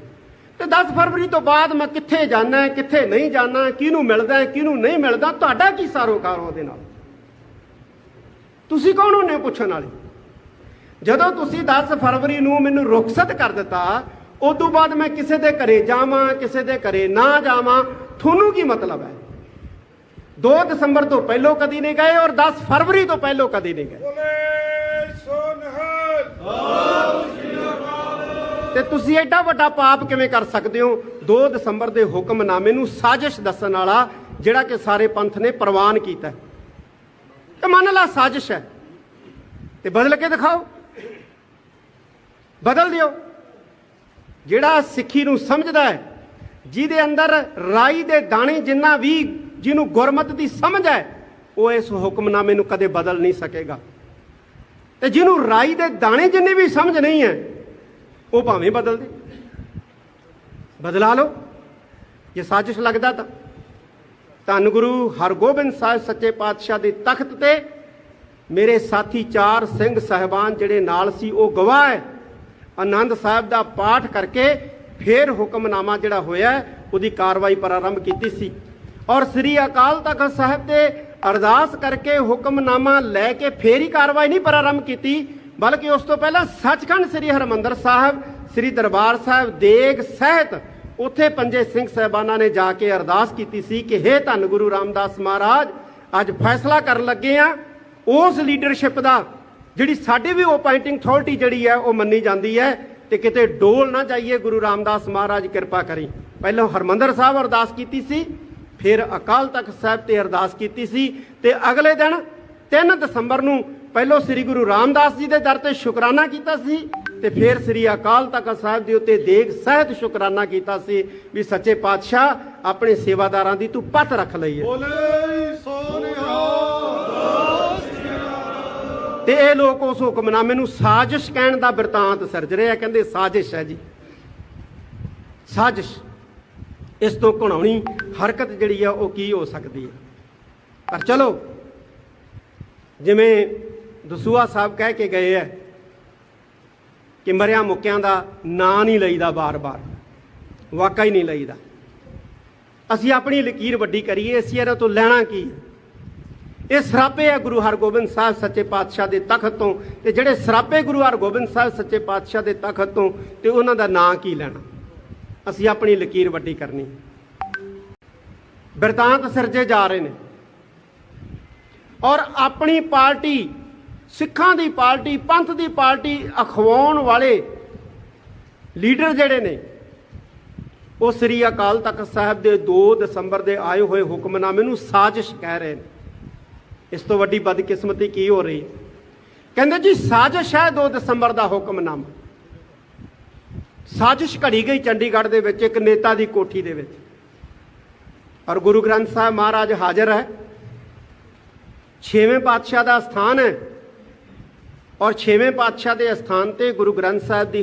ਤੇ 10 ਫਰਵਰੀ ਤੋਂ ਬਾਅਦ ਮੈਂ ਕਿੱਥੇ ਜਾਣਾ, ਕਿੱਥੇ ਨਹੀਂ ਜਾਣਾ, ਕਿਹਨੂੰ ਮਿਲਦਾ, ਕਿਹਨੂੰ ਨਹੀਂ ਮਿਲਦਾ, ਤੁਹਾਡਾ ਕੀ ਸਰੋਕਾਰ ਉਹਦੇ ਨਾਲ? ਤੁਸੀਂ ਕੌਣ ਹੁੰਦੇ ਹੋ ਪੁੱਛਣ ਵਾਲੇ? ਜਦੋਂ ਤੁਸੀਂ 10 ਫਰਵਰੀ ਨੂੰ ਮੈਨੂੰ ਰੁਖਸਤ ਕਰ ਦਿੱਤਾ ਉਸ ਤੋਂ ਬਾਅਦ ਮੈਂ ਕਿਸੇ ਦੇ ਘਰੇ ਜਾਵਾਂ ਕਿਸੇ ਦੇ ਘਰੇ ਨਾ ਜਾਵਾਂ ਤੁਹਾਨੂੰ ਕੀ ਮਤਲਬ ਹੈ? 2 ਦਸੰਬਰ ਤੋਂ ਪਹਿਲੋਂ ਕਦੀ ਨਹੀਂ ਗਏ ਔਰ 10 ਫਰਵਰੀ ਤੋਂ ਪਹਿਲੋਂ ਕਦੀ ਨਹੀਂ ਗਏ। ਤੇ ਤੁਸੀਂ ਐਡਾ ਵੱਡਾ ਪਾਪ ਕਿਵੇਂ ਕਰ ਸਕਦੇ ਹੋ? 2 ਦਸੰਬਰ ਦੇ ਹੁਕਮਨਾਮੇ ਨੂੰ ਸਾਜ਼ਿਸ਼ ਦੱਸਣ ਵਾਲਾ ਜਿਹੜਾ ਕਿ ਸਾਰੇ ਪੰਥ ਨੇ ਪ੍ਰਵਾਨ ਕੀਤਾ। ਤੇ ਮੰਨ ਲਾ ਸਾਜ਼ਿਸ਼ ਹੈ। ਤੇ ਬਦਲ ਕੇ ਦਿਖਾਓ। ਬਦਲ ਦਿਓ। ਜਿਹੜਾ ਸਿੱਖੀ ਨੂੰ ਸਮਝਦਾ ਹੈ, ਜਿਹਦੇ ਅੰਦਰ ਰਾਈ ਦੇ ਦਾਣੇ ਜਿੰਨਾ ਵੀ ਜਿਹਨੂੰ ਗੁਰਮਤ ਦੀ ਸਮਝ ਹੈ, ਉਹ ਇਸ ਹੁਕਮਨਾਮੇ ਨੂੰ ਕਦੇ ਬਦਲ ਨਹੀਂ ਸਕੇਗਾ। ਤੇ ਜਿਹਨੂੰ ਰਾਈ ਦੇ ਦਾਣੇ ਜਿੰਨੀ ਵੀ ਸਮਝ ਨਹੀਂ ਹੈ, ਉਹ ਭਾਵੇਂ ਬਦਲ ਦੇ। ਬਦਲਾ ਲਓ। ਜੇ ਸਾਜ਼ਿਸ਼ ਲੱਗਦਾ ਤਾਂ। ਧੰਨ ਗੁਰੂ ਹਰਗੋਬਿੰਦ ਸਾਹਿਬ ਸੱਚੇ ਪਾਤਸ਼ਾਹ ਦੇ ਤਖਤ ਤੇ ਮੇਰੇ ਸਾਥੀ ਚਾਰ ਸਿੰਘ ਸਹਿਬਾਨ ਜਿਹੜੇ ਨਾਲ ਸੀ, ਉਹ ਗਵਾਹ ਹੈ। ਆਨੰਦ ਸਾਹਿਬ ਦਾ ਪਾਠ ਕਰਕੇ ਫੇਰ ਹੁਕਮਨਾਮਾ ਜਿਹੜਾ ਹੋਇਆ, ਉਹਦੀ ਕਾਰਵਾਈ ਪ੍ਰਾਰੰਭ ਕੀਤੀ ਸੀ। ਔਰ ਸ੍ਰੀ ਅਕਾਲ ਤਖਤ ਸਾਹਿਬ ਤੇ ਅਰਦਾਸ ਕਰਕੇ ਹੁਕਮਨਾਮਾ ਲੈ ਕੇ ਫੇਰ ਹੀ ਕਾਰਵਾਈ ਨਹੀਂ ਪ੍ਰਾਰੰਭ ਕੀਤੀ, ਬਲਕਿ ਉਸ ਤੋਂ ਪਹਿਲਾਂ ਸੱਚਖੰਡ ਸ੍ਰੀ ਹਰਮੰਦਰ ਸਾਹਿਬ, ਸ੍ਰੀ ਦਰਬਾਰ ਸਾਹਿਬ, ਦੇਗ ਸਹਿਤ ਉੱਥੇ ਪੰਜੇ ਸਿੰਘ ਸਹਿਬਾਨਾਂ ਨੇ ਜਾ ਕੇ ਅਰਦਾਸ ਕੀਤੀ ਸੀ ਕਿ ਹੇ ਧੰਨ ਗੁਰੂ ਰਾਮਦਾਸ ਮਹਾਰਾਜ, ਅੱਜ ਫੈਸਲਾ ਕਰਨ ਲੱਗੇ ਆ, ਉਸ ਲੀਡਰਸ਼ਿਪ ਦਾ ਜਿਹੜੀ ਸਾਡੀ ਵੀ ਅਪਾਇੰਟਿੰਗ ਅਥਾਰਟੀ ਜਿਹੜੀ ਹੈ, ਉਹ ਮੰਨੀ ਜਾਂਦੀ ਹੈ ਤੇ ਕਿਤੇ ਡੋਲ ਨਾ ਜਾਈਏ ਗੁਰੂ ਰਾਮਦਾਸ ਮਹਾਰਾਜ, ਕਿਰਪਾ ਕਰੀ। ਪਹਿਲਾਂ ਹਰਮੰਦਰ ਸਾਹਿਬ ਅਰਦਾਸ ਕੀਤੀ ਸੀ, ਫਿਰ ਅਕਾਲ ਤਖਤ ਸਾਹਿਬ ਤੇ ਅਰਦਾਸ ਕੀਤੀ ਸੀ ਤੇ ਅਗਲੇ ਦਿਨ 3 ਦਸੰਬਰ ਨੂੰ ਪਹਿਲਾਂ ਸ੍ਰੀ ਗੁਰੂ ਰਾਮਦਾਸ ਜੀ ਦੇ ਦਰ ਤੇ ਸ਼ੁਕਰਾਨਾ ਕੀਤਾ ਸੀ ਤੇ ਫਿਰ ਸ੍ਰੀ ਅਕਾਲ ਤਖਤ ਸਾਹਿਬ ਦੇ ਉੱਤੇ ਦੇਗ ਸਹਿਤ ਸ਼ੁਕਰਾਨਾ ਕੀਤਾ ਸੀ ਵੀ ਸੱਚੇ ਪਾਤਸ਼ਾਹ ਆਪਣੇ ਸੇਵਾਦਾਰਾਂ ਦੀ ਤੂੰ ਪੱਤ ਰੱਖ ਲਈ ਹੈ ਬੋਲੇ ਸੋ ਤੇ ਇਹ ਲੋਕ ਉਸ ਹੁਕਮਨਾਮੇ ਨੂੰ ਸਾਜ਼ਿਸ਼ ਕਹਿਣ ਦਾ ਬਿਰਤਾਂਤ ਸਿਰਜ ਰਹੇ ਆ, ਕਹਿੰਦੇ ਸਾਜ਼ਿਸ਼ ਹੈ ਜੀ। ਸਾਜ਼ਿਸ਼। ਇਸ ਤੋਂ ਘਣਾਉਣੀ ਹਰਕਤ ਜਿਹੜੀ ਆ, ਉਹ ਕੀ ਹੋ ਸਕਦੀ ਹੈ ਪਰ ਚਲੋ, ਜਿਵੇਂ ਦਸੂਆ ਸਾਹਿਬ ਕਹਿ ਕੇ ਗਏ ਆ ਕਿ ਮਰਿਆ ਮੁੱਕਿਆਂ ਦਾ ਨਾਂ ਨਹੀਂ ਲਈਦਾ ਬਾਰ-ਬਾਰ। ਵਾਕਈ ਨਹੀਂ ਲਈਦਾ। ਅਸੀਂ ਆਪਣੀ ਲਕੀਰ ਵੱਡੀ ਕਰੀਏ, ਅਸੀਂ ਇਹਨਾਂ ਤੋਂ ਲੈਣਾ ਕੀ ਹੈ ਇਹ ਸਰਾਪੇ ਹੈ ਗੁਰੂ ਹਰਗੋਬਿੰਦ ਸਾਹਿਬ ਸੱਚੇ ਪਾਤਸ਼ਾਹ ਦੇ ਤਖਤ ਤੋਂ। ਤੇ ਜਿਹੜੇ ਸਰਾਪੇ ਗੁਰੂ ਹਰਗੋਬਿੰਦ ਸਾਹਿਬ ਸੱਚੇ ਪਾਤਸ਼ਾਹ ਦੇ ਤਖਤ ਤੋਂ, ਤੇ ਉਹਨਾਂ ਦਾ ਨਾਂ ਕੀ ਲੈਣਾ? ਅਸੀਂ ਆਪਣੀ ਲਕੀਰ ਵੱਡੀ ਕਰਨੀ। ਬਿਰਤਾਂਤ ਸਿਰਜੇ ਜਾ ਰਹੇ ਨੇ। ਔਰ ਆਪਣੀ ਪਾਰਟੀ ਸਿੱਖਾਂ ਦੀ ਪਾਰਟੀ ਪੰਥ ਦੀ ਪਾਰਟੀ ਅਖਵਾਉਣ ਵਾਲੇ ਲੀਡਰ ਜਿਹੜੇ ਨੇ, ਉਹ ਸ੍ਰੀ ਅਕਾਲ ਤਖਤ ਸਾਹਿਬ ਦੇ 2 ਦਸੰਬਰ ਦੇ ਆਏ ਹੋਏ ਹੁਕਮਨਾਮੇ ਨੂੰ ਸਾਜ਼ਿਸ਼ ਕਹਿ ਰਹੇ ਨੇ। ਇਸ ਤੋਂ ਵੱਡੀ ਬਦਕਿਸਮਤੀ ਕੀ ਹੋ ਰਹੀ? ਹੈ ਕਹਿੰਦੇ ਜੀ, ਸਾਜ਼ਿਸ਼ ਹੈ 2 ਦਸੰਬਰ ਦਾ ਹੁਕਮਨਾਮਾ। ਸਾਜ਼ਿਸ਼ ਘੜੀ ਗਈ ਚੰਡੀਗੜ੍ਹ ਦੇ ਵਿੱਚ ਇੱਕ ਨੇਤਾ ਦੀ ਕੋਠੀ ਦੇ ਵਿੱਚ। ਔਰ ਗੁਰੂ ਗ੍ਰੰਥ ਸਾਹਿਬ ਮਹਾਰਾਜ ਹਾਜ਼ਰ ਹੈ। ਛੇਵੇਂ ਪਾਤਸ਼ਾਹ ਦਾ ਸਥਾਨ ਹੈ। ਔਰ ਛੇਵੇਂ ਪਾਤਸ਼ਾਹ ਦੇ ਅਸਥਾਨ ਤੇ ਗੁਰੂ ਗ੍ਰੰਥ ਸਾਹਿਬ ਦੀ